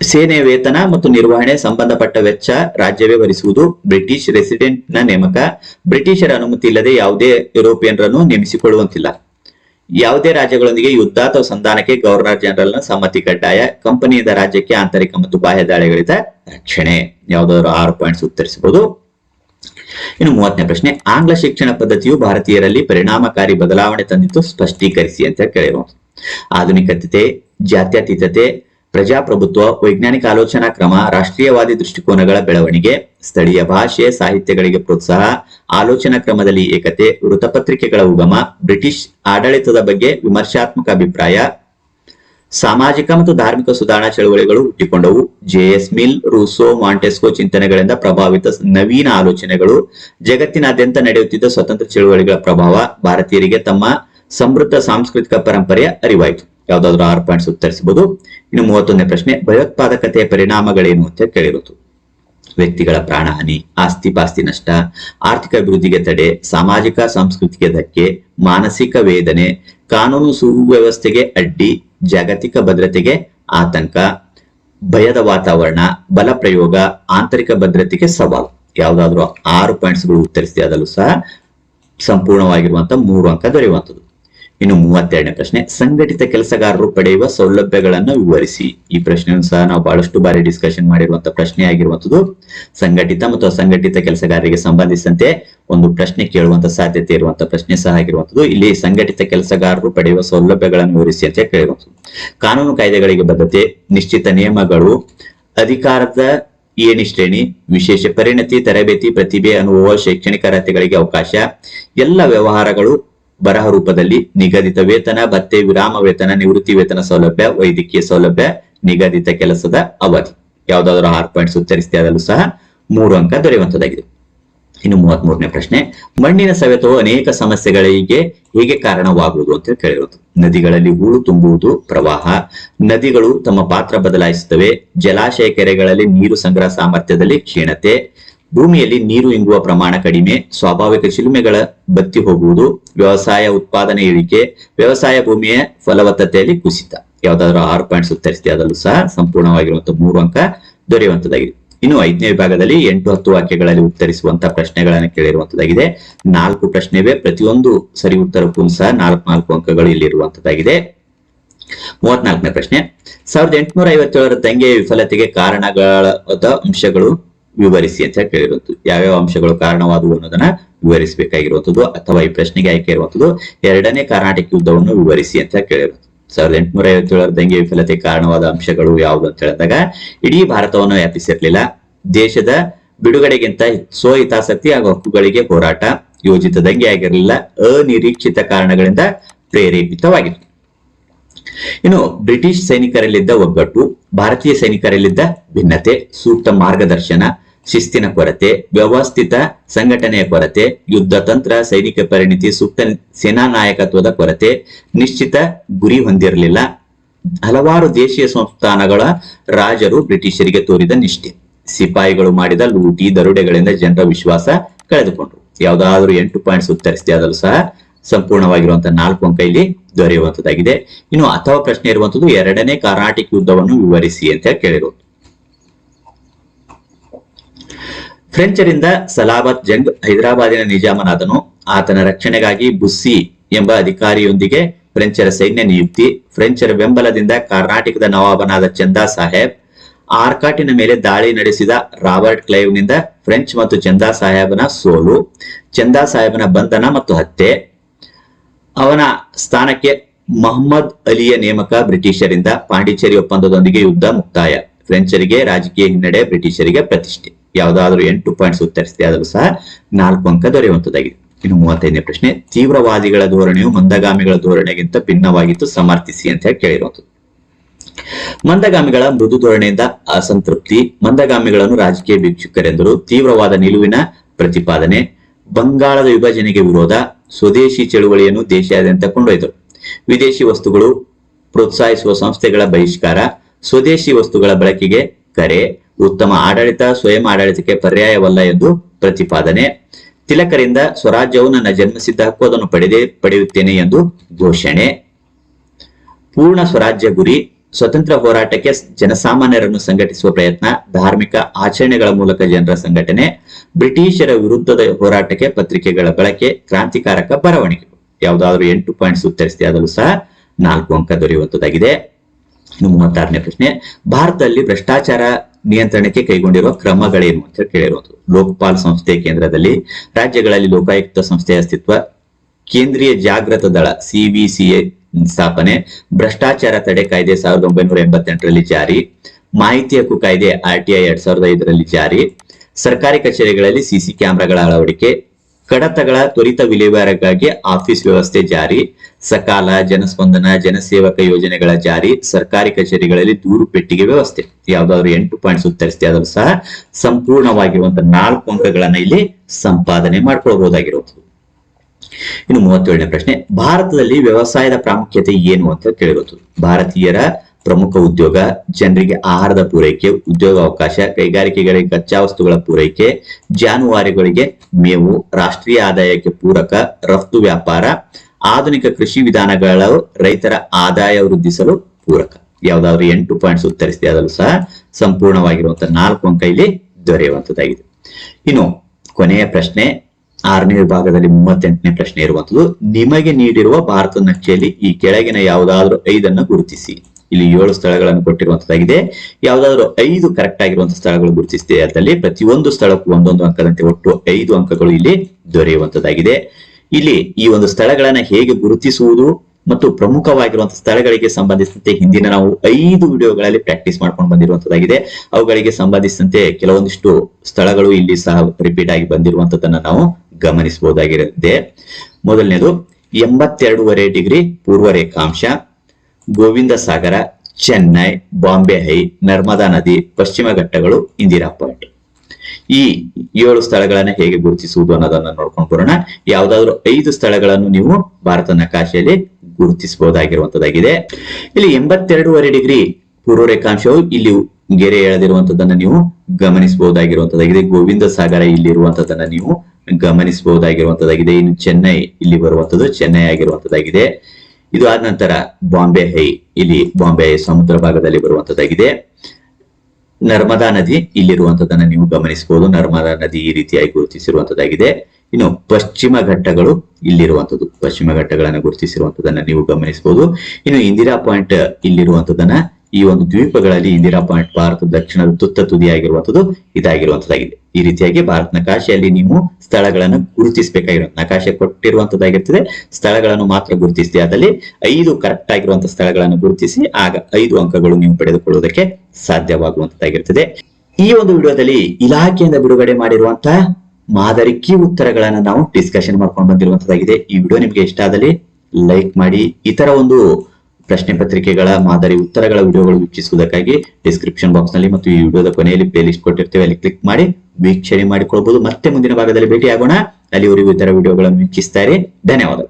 ಸೇನೆ ವೇತನ ಮತ್ತು ನಿರ್ವಹಣೆ ಸಂಬಂಧಪಟ್ಟ ವೆಚ್ಚ ರಾಜ್ಯವೇ ಭರಿಸುವುದು. ಬ್ರಿಟಿಷ್ ರೆಸಿಡೆಂಟ್ನ ನೇಮಕ. ಬ್ರಿಟಿಷರ ಅನುಮತಿ ಇಲ್ಲದೆ ಯಾವುದೇ ಯುರೋಪಿಯನ್ರನ್ನು ನೇಮಿಸಿಕೊಳ್ಳುವಂತಿಲ್ಲ. ಯಾವುದೇ ರಾಜ್ಯಗಳೊಂದಿಗೆ ಯುದ್ಧ ಅಥವಾ ಸಂಧಾನಕ್ಕೆ ಗವರ್ನರ್ ಜನರಲ್ನ ಸಮ್ಮತಿ ಕಡ್ಡಾಯ ಕಂಪನಿಯಿಂದ ರಾಜ್ಯಕ್ಕೆ ಆಂತರಿಕ ಮತ್ತು ಬಾಹ್ಯ ದಾಳಿಗಳಿಂದ ರಕ್ಷಣೆ. ಯಾವುದಾದ್ರು ಆರು ಪಾಯಿಂಟ್ಸ್ ಉತ್ತರಿಸಬಹುದು. ಇನ್ನು ಮೂವತ್ತನೇ ಪ್ರಶ್ನೆ, ಆಂಗ್ಲ ಶಿಕ್ಷಣ ಪದ್ಧತಿಯು ಭಾರತೀಯರಲ್ಲಿ ಪರಿಣಾಮಕಾರಿ ಬದಲಾವಣೆ ತಂದಿದ್ದು ಸ್ಪಷ್ಟೀಕರಿಸಿ ಅಂತ ಕೇಳಿರೋ ಆಧುನಿಕತೆ, ಜಾತ್ಯತೀತತೆ ಪ್ರಜಾಪ್ರಭುತ್ವ, ವೈಜ್ಞಾನಿಕ ಆಲೋಚನಾ ಕ್ರಮ, ರಾಷ್ಟ್ರೀಯವಾದಿ ದೃಷ್ಟಿಕೋನಗಳ ಬೆಳವಣಿಗೆ, ಸ್ಥಳೀಯ ಭಾಷೆ, ಸಾಹಿತ್ಯಗಳಿಗೆ ಪ್ರೋತ್ಸಾಹ, ಆಲೋಚನಾ ಕ್ರಮದಲ್ಲಿ ಏಕತೆ, ವೃತ್ತಪತ್ರಿಕೆಗಳ ಉಗಮ, ಬ್ರಿಟಿಷ್ ಆಡಳಿತದ ಬಗ್ಗೆ ವಿಮರ್ಶಾತ್ಮಕ ಅಭಿಪ್ರಾಯ, ಸಾಮಾಜಿಕ ಮತ್ತು ಧಾರ್ಮಿಕ ಸುಧಾರಣಾ ಚಳವಳಿಗಳು ಹುಟ್ಟಿಕೊಂಡವು J S Mill, Rousseau, Montesquieu ಚಿಂತನೆಗಳಿಂದ ಪ್ರಭಾವಿತ ನವೀನ ಆಲೋಚನೆಗಳು, ಜಗತ್ತಿನಾದ್ಯಂತ ನಡೆಯುತ್ತಿದ್ದ ಸ್ವತಂತ್ರ ಚಳವಳಿಗಳ ಪ್ರಭಾವ, ಭಾರತೀಯರಿಗೆ ತಮ್ಮ ಸಮೃದ್ಧ ಸಾಂಸ್ಕೃತಿಕ ಪರಂಪರೆಯ ಅರಿವಾಯಿತು. ಯಾವ್ದಾದ್ರು ಆರು ಪಾಯಿಂಟ್ಸ್ ಉತ್ತರಿಸಬಹುದು. ಇನ್ನು ಮೂವತ್ತೊಂದನೇ ಪ್ರಶ್ನೆ ಭಯೋತ್ಪಾದಕತೆಯ ಪರಿಣಾಮಗಳೇನು ಅಂತ ಕೇಳಿರುವುದು ವ್ಯಕ್ತಿಗಳ ಪ್ರಾಣಹಾನಿ ಆಸ್ತಿ ಪಾಸ್ತಿ ನಷ್ಟ, ಆರ್ಥಿಕ ಅಭಿವೃದ್ಧಿಗೆ ತಡೆ, ಸಾಮಾಜಿಕ, ಸಾಂಸ್ಕೃತಿಕ ಧಕ್ಕೆ, ಮಾನಸಿಕ ವೇದನೆ, ಕಾನೂನು ಸುವ್ಯವಸ್ಥೆಗೆ ಅಡ್ಡಿ, ಜಾಗತಿಕ ಭದ್ರತೆಗೆ ಆತಂಕ, ಭಯದ ವಾತಾವರಣ, ಬಲ ಪ್ರಯೋಗ, ಆಂತರಿಕ ಭದ್ರತೆಗೆ ಸವಾಲು. ಯಾವ್ದಾದ್ರು ಆರು ಪಾಯಿಂಟ್ಸ್ಗಳು ಉತ್ತರಿಸಿದೆ ಅದಲ್ಲೂ ಸಹ ಸಂಪೂರ್ಣವಾಗಿರುವಂತಹ ಮೂರು ಅಂಕ ದೊರೆಯುವಂಥದ್ದು. ಇನ್ನು ಮೂವತ್ತೆರಡನೇ ಪ್ರಶ್ನೆ, ಸಂಘಟಿತ ಕೆಲಸಗಾರರು ಪಡೆಯುವ ಸೌಲಭ್ಯಗಳನ್ನು ವಿವರಿಸಿ. ಈ ಪ್ರಶ್ನೆಯನ್ನು ಸಹ ನಾವು ಬಹಳಷ್ಟು ಬಾರಿ ಡಿಸ್ಕಷನ್ ಮಾಡಿರುವಂತಹ ಪ್ರಶ್ನೆ ಆಗಿರುವಂತದ್ದು, ಸಂಘಟಿತ ಮತ್ತು ಅಸಂಘಟಿತ ಕೆಲಸಗಾರರಿಗೆ ಸಂಬಂಧಿಸಿದಂತೆ ಒಂದು ಪ್ರಶ್ನೆ ಕೇಳುವಂತ ಸಾಧ್ಯತೆ ಇರುವಂತ ಪ್ರಶ್ನೆ ಸಹ ಆಗಿರುವಂತದ್ದು. ಇಲ್ಲಿ ಸಂಘಟಿತ ಕೆಲಸಗಾರರು ಪಡೆಯುವ ಸೌಲಭ್ಯಗಳನ್ನು ವಿವರಿಸಿ ಅಂತ ಕೇಳಿರುವಂತದ್ದು. ಕಾನೂನು ಕಾಯ್ದೆಗಳಿಗೆ ಬದ್ಧತೆ, ನಿಶ್ಚಿತ ನಿಯಮಗಳು, ಅಧಿಕಾರದ ಏಣಿ ಶ್ರೇಣಿ, ವಿಶೇಷ ಪರಿಣತಿ, ತರಬೇತಿ, ಪ್ರತಿಭೆ, ಅನುಭವ, ಶೈಕ್ಷಣಿಕ ಅರ್ಹತೆಗಳಿಗೆ ಅವಕಾಶ, ಎಲ್ಲ ವ್ಯವಹಾರಗಳು ಬರಹ ರೂಪದಲ್ಲಿ ನಿಗದಿತ ವೇತನ ಭತ್ತೆ ವಿರಾಮ ವೇತನ, ನಿವೃತ್ತಿ ವೇತನ ಸೌಲಭ್ಯ, ವೈದ್ಯಕೀಯ ಸೌಲಭ್ಯ, ನಿಗದಿತ ಕೆಲಸದ ಅವಧಿ. ಯಾವ್ದಾದ್ರು ಆರು ಪಾಯಿಂಟ್ಸ್ ಉಚ್ಚರಿಸಿದೆ ಅದರಲ್ಲೂ ಸಹ ಮೂರು ಅಂಕ ದೊರೆಯುವಂತದ್ದಾಗಿದೆ ಇನ್ನು ಮೂವತ್ತ್ ಮೂರನೇ ಪ್ರಶ್ನೆ, ಮಣ್ಣಿನ ಸವೆತವು ಅನೇಕ ಸಮಸ್ಯೆಗಳಿಗೆ ಹೇಗೆ ಕಾರಣವಾಗುವುದು ಅಂತ ಕೇಳಿರೋದು. ನದಿಗಳಲ್ಲಿ ಹೂಳು ತುಂಬುವುದು ಪ್ರವಾಹ. ನದಿಗಳು ತಮ್ಮ ಪಾತ್ರ ಬದಲಾಯಿಸುತ್ತವೆ. ಜಲಾಶಯ ಕೆರೆಗಳಲ್ಲಿ ನೀರು ಸಂಗ್ರಹ ಸಾಮರ್ಥ್ಯದಲ್ಲಿ ಕ್ಷೀಣತೆ. ಭೂಮಿಯಲ್ಲಿ ನೀರು ಇಂಗುವ ಪ್ರಮಾಣ ಕಡಿಮೆ, ಸ್ವಾಭಾವಿಕ ಚಿಲುಮೆಗಳ ಬತ್ತಿ ಹೋಗುವುದು, ವ್ಯವಸಾಯ ಉತ್ಪಾದನೆ ಇಳಿಕೆ ವ್ಯವಸಾಯ ಭೂಮಿಯ ಫಲವತ್ತತೆಯಲ್ಲಿ ಕುಸಿತ. ಯಾವ್ದಾದ್ರು ಆರು ಪಾಯಿಂಟ್ಸ್ ಉತ್ತರಿಸಿದೆ ಅದರಲ್ಲೂ ಸಹ ಸಂಪೂರ್ಣವಾಗಿರುವಂತಹ ಮೂರು ಅಂಕ ದೊರೆಯುವಂತದಾಗಿದೆ ಇನ್ನು ಐದನೇ ವಿಭಾಗದಲ್ಲಿ ಎಂಟು ಹತ್ತು ವಾಕ್ಯಗಳಲ್ಲಿ ಉತ್ತರಿಸುವಂತಹ ಪ್ರಶ್ನೆಗಳನ್ನು ಕೇಳಿರುವಂತದಾಗಿದೆ ನಾಲ್ಕು ಪ್ರಶ್ನೆವೇ ಪ್ರತಿಯೊಂದು ಸರಿ ಉತ್ತರಕ್ಕೂ ಸಹ ನಾಲ್ಕು ನಾಲ್ಕು ಅಂಕಗಳು ಇಲ್ಲಿರುವಂತದಾಗಿದೆ ಮೂವತ್ನಾಲ್ಕನೇ ಪ್ರಶ್ನೆ, ಸಾವಿರದ ಎಂಟುನೂರ ಐವತ್ತೇಳರ ದಂಗೆಯ ವಿಫಲತೆಗೆ ಕಾರಣಗಳಾದ ಅಂಶಗಳು ವಿವರಿಸಿ ಅಂತ ಕೇಳಿರುವಂತದ್ದು ಯಾವ್ಯಾವ ಅಂಶಗಳು ಕಾರಣವಾದವು ಅನ್ನೋದನ್ನ ವಿವರಿಸಬೇಕಾಗಿರುವಂತದ್ದು ಅಥವಾ ಈ ಪ್ರಶ್ನೆಗೆ ಆಯ್ಕೆ ಇರುವಂತದ್ದು ಎರಡನೇ ಕರ್ನಾಟಕ ಯುದ್ಧವನ್ನು ವಿವರಿಸಿ ಅಂತ ಕೇಳಿರುವಂತದ್ದು ಸಾವಿರದ ಎಂಟುನೂರ ಐವತ್ತೇಳರ ದಂಗೆ ವಿಫಲತೆ ಕಾರಣವಾದ ಅಂಶಗಳು ಯಾವುದು ಅಂತ ಹೇಳಿದಾಗ, ಇಡೀ ಭಾರತವನ್ನು ವ್ಯಾಪಿಸಿರಲಿಲ್ಲ. ದೇಶದ ಬಿಡುಗಡೆಗಿಂತ ಸ್ವ ಹಿತಾಸಕ್ತಿ ಹಾಗೂ ಹಕ್ಕುಗಳಿಗೆ ಹೋರಾಟ ಯೋಜಿತ ದಂಗೆ ಆಗಿರಲಿಲ್ಲ. ಅನಿರೀಕ್ಷಿತ ಕಾರಣಗಳಿಂದ ಪ್ರೇರೇಪಿತವಾಗಿತ್ತು. ಇನ್ನು ಬ್ರಿಟಿಷ್ ಸೈನಿಕರಲ್ಲಿದ್ದ ಒಗ್ಗಟ್ಟು, ಭಾರತೀಯ ಸೈನಿಕರಲ್ಲಿದ್ದ ಭಿನ್ನತೆ, ಸೂಕ್ತ ಮಾರ್ಗದರ್ಶನ ಶಿಸ್ತಿನ ಕೊರತೆ, ವ್ಯವಸ್ಥಿತ ಸಂಘಟನೆಯ ಕೊರತೆ, ಯುದ್ಧ ತಂತ್ರ, ಸೈನಿಕ ಪರಿಣಿತಿ, ಸೂಕ್ತ ಸೇನಾ ನಾಯಕತ್ವದ ಕೊರತೆ, ನಿಶ್ಚಿತ ಗುರಿ ಹೊಂದಿರಲಿಲ್ಲ. ಹಲವಾರು ದೇಶೀಯ ಸಂಸ್ಥಾನಗಳ ರಾಜರು ಬ್ರಿಟಿಷರಿಗೆ ತೋರಿದ ನಿಷ್ಠೆ. ಸಿಪಾಯಿಗಳು ಮಾಡಿದ ಲೂಟಿ, ದರೋಡೆಗಳಿಂದ ಜನರ ವಿಶ್ವಾಸ ಕಳೆದುಕೊಂಡ್ರು. ಯಾವ್ದಾದ್ರು ಎಂಟು ಪಾಯಿಂಟ್ಸ್ ಉತ್ತರಿಸಿದೆ ಸಹ ಸಂಪೂರ್ಣವಾಗಿರುವಂತಹ ನಾಲ್ಕು ಅಂಕ ಇಲ್ಲಿ ದೊರೆಯುವಂತದ್ದಾಗಿದೆ ಇನ್ನು ಅಥವಾ ಪ್ರಶ್ನೆ ಇರುವಂತದ್ದು ಎರಡನೇ ಕರ್ನಾಟಕ ಯುದ್ಧವನ್ನು ವಿವರಿಸಿ ಅಂತ ಕೇಳಿರೋದು. ಫ್ರೆಂಚರಿಂದ ಸಲಾಬತ್ ಜಂಗ್ ಹೈದರಾಬಾದಿನ ನಿಜಾಮನಾದನು. ಆತನ ರಕ್ಷಣೆಗಾಗಿ ಬುಸ್ಸಿ ಎಂಬ ಅಧಿಕಾರಿಯೊಂದಿಗೆ ಫ್ರೆಂಚರ ಸೈನ್ಯ ನಿಯುಕ್ತಿ. ಫ್ರೆಂಚರ ಬೆಂಬಲದಿಂದ ಕರ್ನಾಟಕದ ನವಾಬನಾದ ಚಂದಾ ಸಾಹೇಬ್, ಆರ್ಕಾಟಿನ ಮೇಲೆ ದಾಳಿ ನಡೆಸಿದ ರಾಬರ್ಟ್ ಕ್ಲೈವ್ನಿಂದ ಫ್ರೆಂಚ್ ಮತ್ತು ಚಂದಾ ಸಾಹೇಬನ ಸೋಲು, ಚಂದಾ ಸಾಹೇಬನ ಬಂಧನ ಮತ್ತು ಹತ್ಯೆ. ಅವನ ಸ್ಥಾನಕ್ಕೆ ಮೊಹಮ್ಮದ್ ಅಲಿಯ ನೇಮಕ ಬ್ರಿಟಿಷರಿಂದ ಪಾಂಡಿಚೇರಿ ಒಪ್ಪಂದದೊಂದಿಗೆ ಯುದ್ಧ ಮುಕ್ತಾಯ. ಫ್ರೆಂಚರಿಗೆ ರಾಜಕೀಯ ಹಿನ್ನಡೆ ಬ್ರಿಟಿಷರಿಗೆ ಪ್ರತಿಷ್ಠೆ. ಯಾವುದಾದ್ರೂ ಎಂಟು ಪಾಯಿಂಟ್ಸ್ ಉತ್ತರಿಸಿದೆ ಆದರೂ ಸಹ ನಾಲ್ಕು ಅಂಕ ದೊರೆಯುವಂತದ್ದಾಗಿದೆ ಇನ್ನು ಮೂವತ್ತೈದನೇ ಪ್ರಶ್ನೆ, ತೀವ್ರವಾದಿಗಳ ಧೋರಣೆಯು ಮಂದಗಾಮಿಗಳ ಧೋರಣೆಗಿಂತ ಭಿನ್ನವಾಗಿತ್ತು ಸಮರ್ಥಿಸಿ ಅಂತ ಹೇಳಿ ಕೇಳಿರುವಂತದ್ದು ಮಂದಗಾಮಿಗಳ ಮೃದು ಧೋರಣೆಯಿಂದ ಅಸಂತೃಪ್ತಿ, ಮಂದಗಾಮಿಗಳನ್ನು ರಾಜಕೀಯ ಭಿಕ್ಷುಕರೆಂದರು ತೀವ್ರವಾದ ನಿಲುವಿನ ಪ್ರತಿಪಾದನೆ, ಬಂಗಾಳದ ವಿಭಜನೆಗೆ ವಿರೋಧ, ಸ್ವದೇಶಿ ಚಳುವಳಿಯನ್ನು ದೇಶಾದ್ಯಂತ ಕೊಂಡೊಯ್ದರು. ವಿದೇಶಿ ವಸ್ತುಗಳು ಪ್ರೋತ್ಸಾಹಿಸುವ ಸಂಸ್ಥೆಗಳ ಬಹಿಷ್ಕಾರ ಸ್ವದೇಶಿ ವಸ್ತುಗಳ ಬಳಕೆಗೆ ಕರೆ, ಉತ್ತಮ ಆಡಳಿತ, ಸ್ವಯಂ ಆಡಳಿತಕ್ಕೆ ಪರ್ಯಾಯವಲ್ಲ ಎಂದು ಪ್ರತಿಪಾದನೆ. ತಿಲಕರಿಂದ ಸ್ವರಾಜ್ಯವು ನನ್ನ ಜನ್ಮಸಿದ್ಧ ಹಕ್ಕು ಅದನ್ನು ಪಡೆದೇ, ಪಡೆಯುತ್ತೇನೆ ಎಂದು ಘೋಷಣೆ. ಪೂರ್ಣ ಸ್ವರಾಜ್ಯ ಗುರಿ, ಸ್ವತಂತ್ರ ಹೋರಾಟಕ್ಕೆ ಜನಸಾಮಾನ್ಯರನ್ನು ಸಂಘಟಿಸುವ ಪ್ರಯತ್ನ, ಧಾರ್ಮಿಕ ಆಚರಣೆಗಳ ಮೂಲಕ ಜನರ ಸಂಘಟನೆ, ಬ್ರಿಟಿಷರ ವಿರುದ್ಧದ ಹೋರಾಟಕ್ಕೆ ಪತ್ರಿಕೆಗಳ ಬಳಕೆ, ಕ್ರಾಂತಿಕಾರಕ ಬರವಣಿಗೆ. ಯಾವುದಾದ್ರೂ ಎಂಟು ಪಾಯಿಂಟ್ಸ್ ಉತ್ತರಿಸಿದೆ ಅದರಲ್ಲೂ ಸಹ ನಾಲ್ಕು ಅಂಕ ದೊರೆಯುವಂತದ್ದಾಗಿದೆ ಇನ್ನು ಮೂವತ್ತಾರನೇ ಪ್ರಶ್ನೆ. ಭಾರತದಲ್ಲಿ ಭ್ರಷ್ಟಾಚಾರ ನಿಯಂತ್ರಣಕ್ಕೆ ಕೈಗೊಂಡಿರುವ ಕ್ರಮಗಳೇನು ಅಂತ ಕೇಳಿರುವುದು ಲೋಕಪಾಲ್ ಸಂಸ್ಥೆ ಕೇಂದ್ರದಲ್ಲಿ, ರಾಜ್ಯಗಳಲ್ಲಿ ಲೋಕಾಯುಕ್ತ ಸಂಸ್ಥೆಯ ಅಸ್ತಿತ್ವ, ಕೇಂದ್ರೀಯ ಜಾಗೃತ ದಳ ಸಿಬಿಸಿಎ ಸ್ಥಾಪನೆ, ಭ್ರಷ್ಟಾಚಾರ ತಡೆ ಕಾಯ್ದೆ ಸಾವಿರದ ಒಂಬೈನೂರ ಎಂಬತ್ತೆಂಟರಲ್ಲಿ ಜಾರಿ, ಮಾಹಿತಿ ಹಕ್ಕು ಕಾಯ್ದೆ ಆರ್ಟಿಐ ಎರಡ್ ಸಾವಿರದ ಐದರಲ್ಲಿ ಜಾರಿ, ಸರ್ಕಾರಿ ಕಚೇರಿಗಳಲ್ಲಿ ಸಿಸಿ ಕ್ಯಾಮೆರಾಗಳ ಅಳವಡಿಕೆ ಕಡತಗಳ ತ್ವರಿತ ವಿಲೇವಾರಿಗಾಗಿ ಆಫೀಸ್ ವ್ಯವಸ್ಥೆ ಜಾರಿ, ಸಕಾಲ ಜನಸ್ಪಂದನ, ಜನಸೇವಕ ಯೋಜನೆಗಳ ಜಾರಿ, ಸರ್ಕಾರಿ ಕಚೇರಿಗಳಲ್ಲಿ ದೂರು ಪೆಟ್ಟಿಗೆ ವ್ಯವಸ್ಥೆ. ಯಾವ್ದಾದ್ರು ಎಂಟು ಪಾಯಿಂಟ್ಸ್ ಉತ್ತರಿಸಿದೆ ಆದರೂ ಸಹ ಸಂಪೂರ್ಣವಾಗಿರುವಂತಹ ನಾಲ್ಕು ಅಂಕಗಳನ್ನ ಇಲ್ಲಿ ಸಂಪಾದನೆ ಮಾಡ್ಕೊಳ್ಬಹುದಾಗಿರುವುದು ಇನ್ನು ಮೂವತ್ತೇಳನೇ ಪ್ರಶ್ನೆ, ಭಾರತದಲ್ಲಿ ವ್ಯವಸಾಯದ ಪ್ರಾಮುಖ್ಯತೆ ಏನು ಅಂತ ಕೇಳಿರೋದು. ಭಾರತೀಯರ ಪ್ರಮುಖ ಉದ್ಯೋಗ, ಜನರಿಗೆ ಆಹಾರದ ಪೂರೈಕೆ ಉದ್ಯೋಗ ಅವಕಾಶ ಕೈಗಾರಿಕೆಗಳಿಗೆ ಕಚ್ಚಾ ವಸ್ತುಗಳ ಪೂರೈಕೆ, ಜಾನುವಾರುಗಳಿಗೆ ಮೇವು, ರಾಷ್ಟ್ರೀಯ ಆದಾಯಕ್ಕೆ ಪೂರಕ ರಫ್ತು ವ್ಯಾಪಾರ, ಆಧುನಿಕ ಕೃಷಿ ವಿಧಾನಗಳು ರೈತರ ಆದಾಯ ವೃದ್ಧಿಸಲು ಪೂರಕ. ಯಾವ್ದಾದ್ರು ಎಂಟು ಪಾಯಿಂಟ್ಸ್ ಉತ್ತರಿಸಿದೆ ಅದರಲ್ಲೂ ಸಹ ಸಂಪೂರ್ಣವಾಗಿರುವಂತಹ ನಾಲ್ಕು ಅಂಕ ಇಲ್ಲಿ ದೊರೆಯುವಂತದ್ದಾಗಿದೆ. ಇನ್ನು ಕೊನೆಯ ಪ್ರಶ್ನೆ, ಆರನೇ ವಿಭಾಗದಲ್ಲಿ ಮೂವತ್ತೆಂಟನೇ ಪ್ರಶ್ನೆ ಇರುವಂತದ್ದು, ನಿಮಗೆ ನೀಡಿರುವ ಭಾರತದ ನಕ್ಷೆಯಲ್ಲಿ ಈ ಕೆಳಗಿನ ಯಾವುದಾದ್ರೂ ಐದನ್ನು ಗುರುತಿಸಿ. ಇಲ್ಲಿ ಏಳು ಸ್ಥಳಗಳನ್ನು ಕೊಟ್ಟಿರುವಂತದ್ದಾಗಿದೆ. ಯಾವ್ದಾದ್ರು ಐದು ಕರೆಕ್ಟ್ ಆಗಿರುವಂತಹ ಸ್ಥಳಗಳು ಗುರುತಿಸಿದೆ ಅದರಲ್ಲಿ ಪ್ರತಿಯೊಂದು ಸ್ಥಳಕ್ಕೂ ಒಂದೊಂದು ಅಂಕದಂತೆ ಒಟ್ಟು ಐದು ಅಂಕಗಳು ಇಲ್ಲಿ ದೊರೆಯುವಂತದ್ದಾಗಿದೆ. ಇಲ್ಲಿ ಈ ಒಂದು ಸ್ಥಳಗಳನ್ನ ಹೇಗೆ ಗುರುತಿಸುವುದು ಮತ್ತು ಪ್ರಮುಖವಾಗಿರುವಂತಹ ಸ್ಥಳಗಳಿಗೆ ಸಂಬಂಧಿಸಿದಂತೆ ಹಿಂದಿನ ನಾವು ಐದು ವಿಡಿಯೋಗಳಲ್ಲಿ ಪ್ರಾಕ್ಟೀಸ್ ಮಾಡ್ಕೊಂಡು ಬಂದಿರುವಂತದ್ದಾಗಿದೆ. ಅವುಗಳಿಗೆ ಸಂಬಂಧಿಸಿದಂತೆ ಕೆಲವೊಂದಿಷ್ಟು ಸ್ಥಳಗಳು ಇಲ್ಲಿ ಸಹ ರಿಪೀಟ್ ಆಗಿ ಬಂದಿರುವಂತದನ್ನ ನಾವು ಗಮನಿಸಬಹುದಾಗಿರುತ್ತೆ ಮೊದಲನೇದು ಎಂಬತ್ತೆರಡೂವರೆ ಡಿಗ್ರಿ ಪೂರ್ವ ರೇಖಾಂಶ ಗೋವಿಂದ ಸಾಗರ ಚೆನ್ನೈ, ಬಾಂಬೆ ಹೈ, ನರ್ಮದಾ ನದಿ, ಪಶ್ಚಿಮ ಘಟ್ಟಗಳು ಇಂದಿರಾ ಪಾಯಿಂಟ್ ಈ ಏಳು ಸ್ಥಳಗಳನ್ನ ಹೇಗೆ ಗುರುತಿಸುವುದು ಅನ್ನೋದನ್ನ ನೋಡ್ಕೊಂಡು ಬರೋಣ. ಯಾವ್ದಾದ್ರು ಐದು ಸ್ಥಳಗಳನ್ನು ನೀವು ಭಾರತ ನಕಾಶೆಯಲ್ಲಿ ಗುರುತಿಸಬಹುದಾಗಿರುವಂತದ್ದಾಗಿದೆ. ಇಲ್ಲಿ ಎಂಬತ್ತೆರಡೂವರೆ ಡಿಗ್ರಿ ಪೂರ್ವ ರೇಖಾಂಶವು ಇಲ್ಲಿ ಗೆರೆ ಎಳೆದಿರುವಂತದನ್ನ ನೀವು ಗಮನಿಸಬಹುದಾಗಿರುವಂತದ್ದಾಗಿದೆ. ಗೋವಿಂದ ಸಾಗರ ಇಲ್ಲಿರುವಂತದನ್ನ ನೀವು ಗಮನಿಸಬಹುದಾಗಿರುವಂತದ್ದಾಗಿದೆ. ಇನ್ನು ಚೆನ್ನೈ ಇಲ್ಲಿ ಬರುವಂತದ್ದು ಚೆನ್ನೈ ಆಗಿರುವಂತದ್ದಾಗಿದೆ. ಇದು ಆದ ನಂತರ ಬಾಂಬೆ ಹೈ, ಇಲ್ಲಿ ಬಾಂಬೆ ಸಮುದ್ರ ಭಾಗದಲ್ಲಿ ಬರುವಂತದ್ದಾಗಿದೆ. ನರ್ಮದಾ ನದಿ ಇಲ್ಲಿರುವಂತದನ್ನ ನೀವು ಗಮನಿಸಬಹುದು. ನರ್ಮದಾ ನದಿ ಈ ರೀತಿಯಾಗಿ ಗುರುತಿಸಿರುವಂತದ್ದಾಗಿದೆ. ಇನ್ನು ಪಶ್ಚಿಮ ಘಟ್ಟಗಳು ಇಲ್ಲಿರುವಂತದ್ದು, ಪಶ್ಚಿಮ ಘಟ್ಟಗಳನ್ನ ಗುರುತಿಸಿರುವಂತದನ್ನ ನೀವು ಗಮನಿಸಬಹುದು. ಇನ್ನು ಇಂದಿರಾ ಪಾಯಿಂಟ್ ಇಲ್ಲಿರುವಂತದನ್ನ ಈ ಒಂದು ದ್ವೀಪಗಳಲ್ಲಿ ಇಂದಿರಾ ಪಾಯಿಂಟ್ ಭಾರತದ ದಕ್ಷಿಣದ ತುತ್ತ ತುದಿಯಾಗಿರುವಂತದ್ದು ಇದಾಗಿರುವಂತದ್ದಾಗಿದೆ. ಈ ರೀತಿಯಾಗಿ ಭಾರತ ನಕಾಶೆಯಲ್ಲಿ ನೀವು ಸ್ಥಳಗಳನ್ನು ಗುರುತಿಸಬೇಕಾಗಿರೋ ನಕಾಶೆ ಕೊಟ್ಟಿರುವಂತದ್ದಾಗಿರ್ತದೆ. ಸ್ಥಳಗಳನ್ನು ಮಾತ್ರ ಗುರುತಿಸಿದೆ ಅದರಲ್ಲಿ ಐದು ಕರೆಕ್ಟ್ ಆಗಿರುವಂತಹ ಸ್ಥಳಗಳನ್ನು ಗುರುತಿಸಿ ಆಗ ಐದು ಅಂಕಗಳು ನೀವು ಪಡೆದುಕೊಳ್ಳುವುದಕ್ಕೆ ಸಾಧ್ಯವಾಗುವಂತದ್ದಾಗಿರ್ತದೆ. ಈ ಒಂದು ವಿಡಿಯೋದಲ್ಲಿ ಇಲಾಖೆಯಿಂದ ಬಿಡುಗಡೆ ಮಾಡಿರುವಂತಹ ಮಾದರಿ ಕೀ ಉತ್ತರಗಳನ್ನು ನಾವು ಡಿಸ್ಕಷನ್ ಮಾಡ್ಕೊಂಡು ಬಂದಿರುವಂತದ್ದಾಗಿದೆ. ಈ ವಿಡಿಯೋ ನಿಮಗೆ ಇಷ್ಟ ಆದಲ್ಲಿ ಲೈಕ್ ಮಾಡಿ. ಇತರ ಒಂದು ಪ್ರಶ್ನೆ ಪತ್ರಿಕೆಗಳ ಮಾದರಿ ಉತ್ತರಗಳ ವಿಡಿಯೋಗಳು ವೀಕ್ಷಿಸುವುದಕ್ಕಾಗಿ ಡಿಸ್ಕ್ರಿಪ್ಷನ್ ಬಾಕ್ಸ್ನಲ್ಲಿ ಮತ್ತು ಈ ವಿಡಿಯೋದ ಕೊನೆಯಲ್ಲಿ ಪ್ಲೇ ಲಿಸ್ಟ್ ಕೊಟ್ಟಿರ್ತೇವೆ, ಅಲ್ಲಿ ಕ್ಲಿಕ್ ಮಾಡಿ ವೀಕ್ಷಣೆ ಮಾಡಿಕೊಳ್ಬಹುದು ಮತ್ತೆ ಮುಂದಿನ ಭಾಗದಲ್ಲಿ ಭೇಟಿಯಾಗೋಣ. ಅಲ್ಲಿವರೆಗೂ ಇತರ ವಿಡಿಯೋಗಳನ್ನು ವೀಕ್ಷಿಸ್ತಾರೆ ಧನ್ಯವಾದ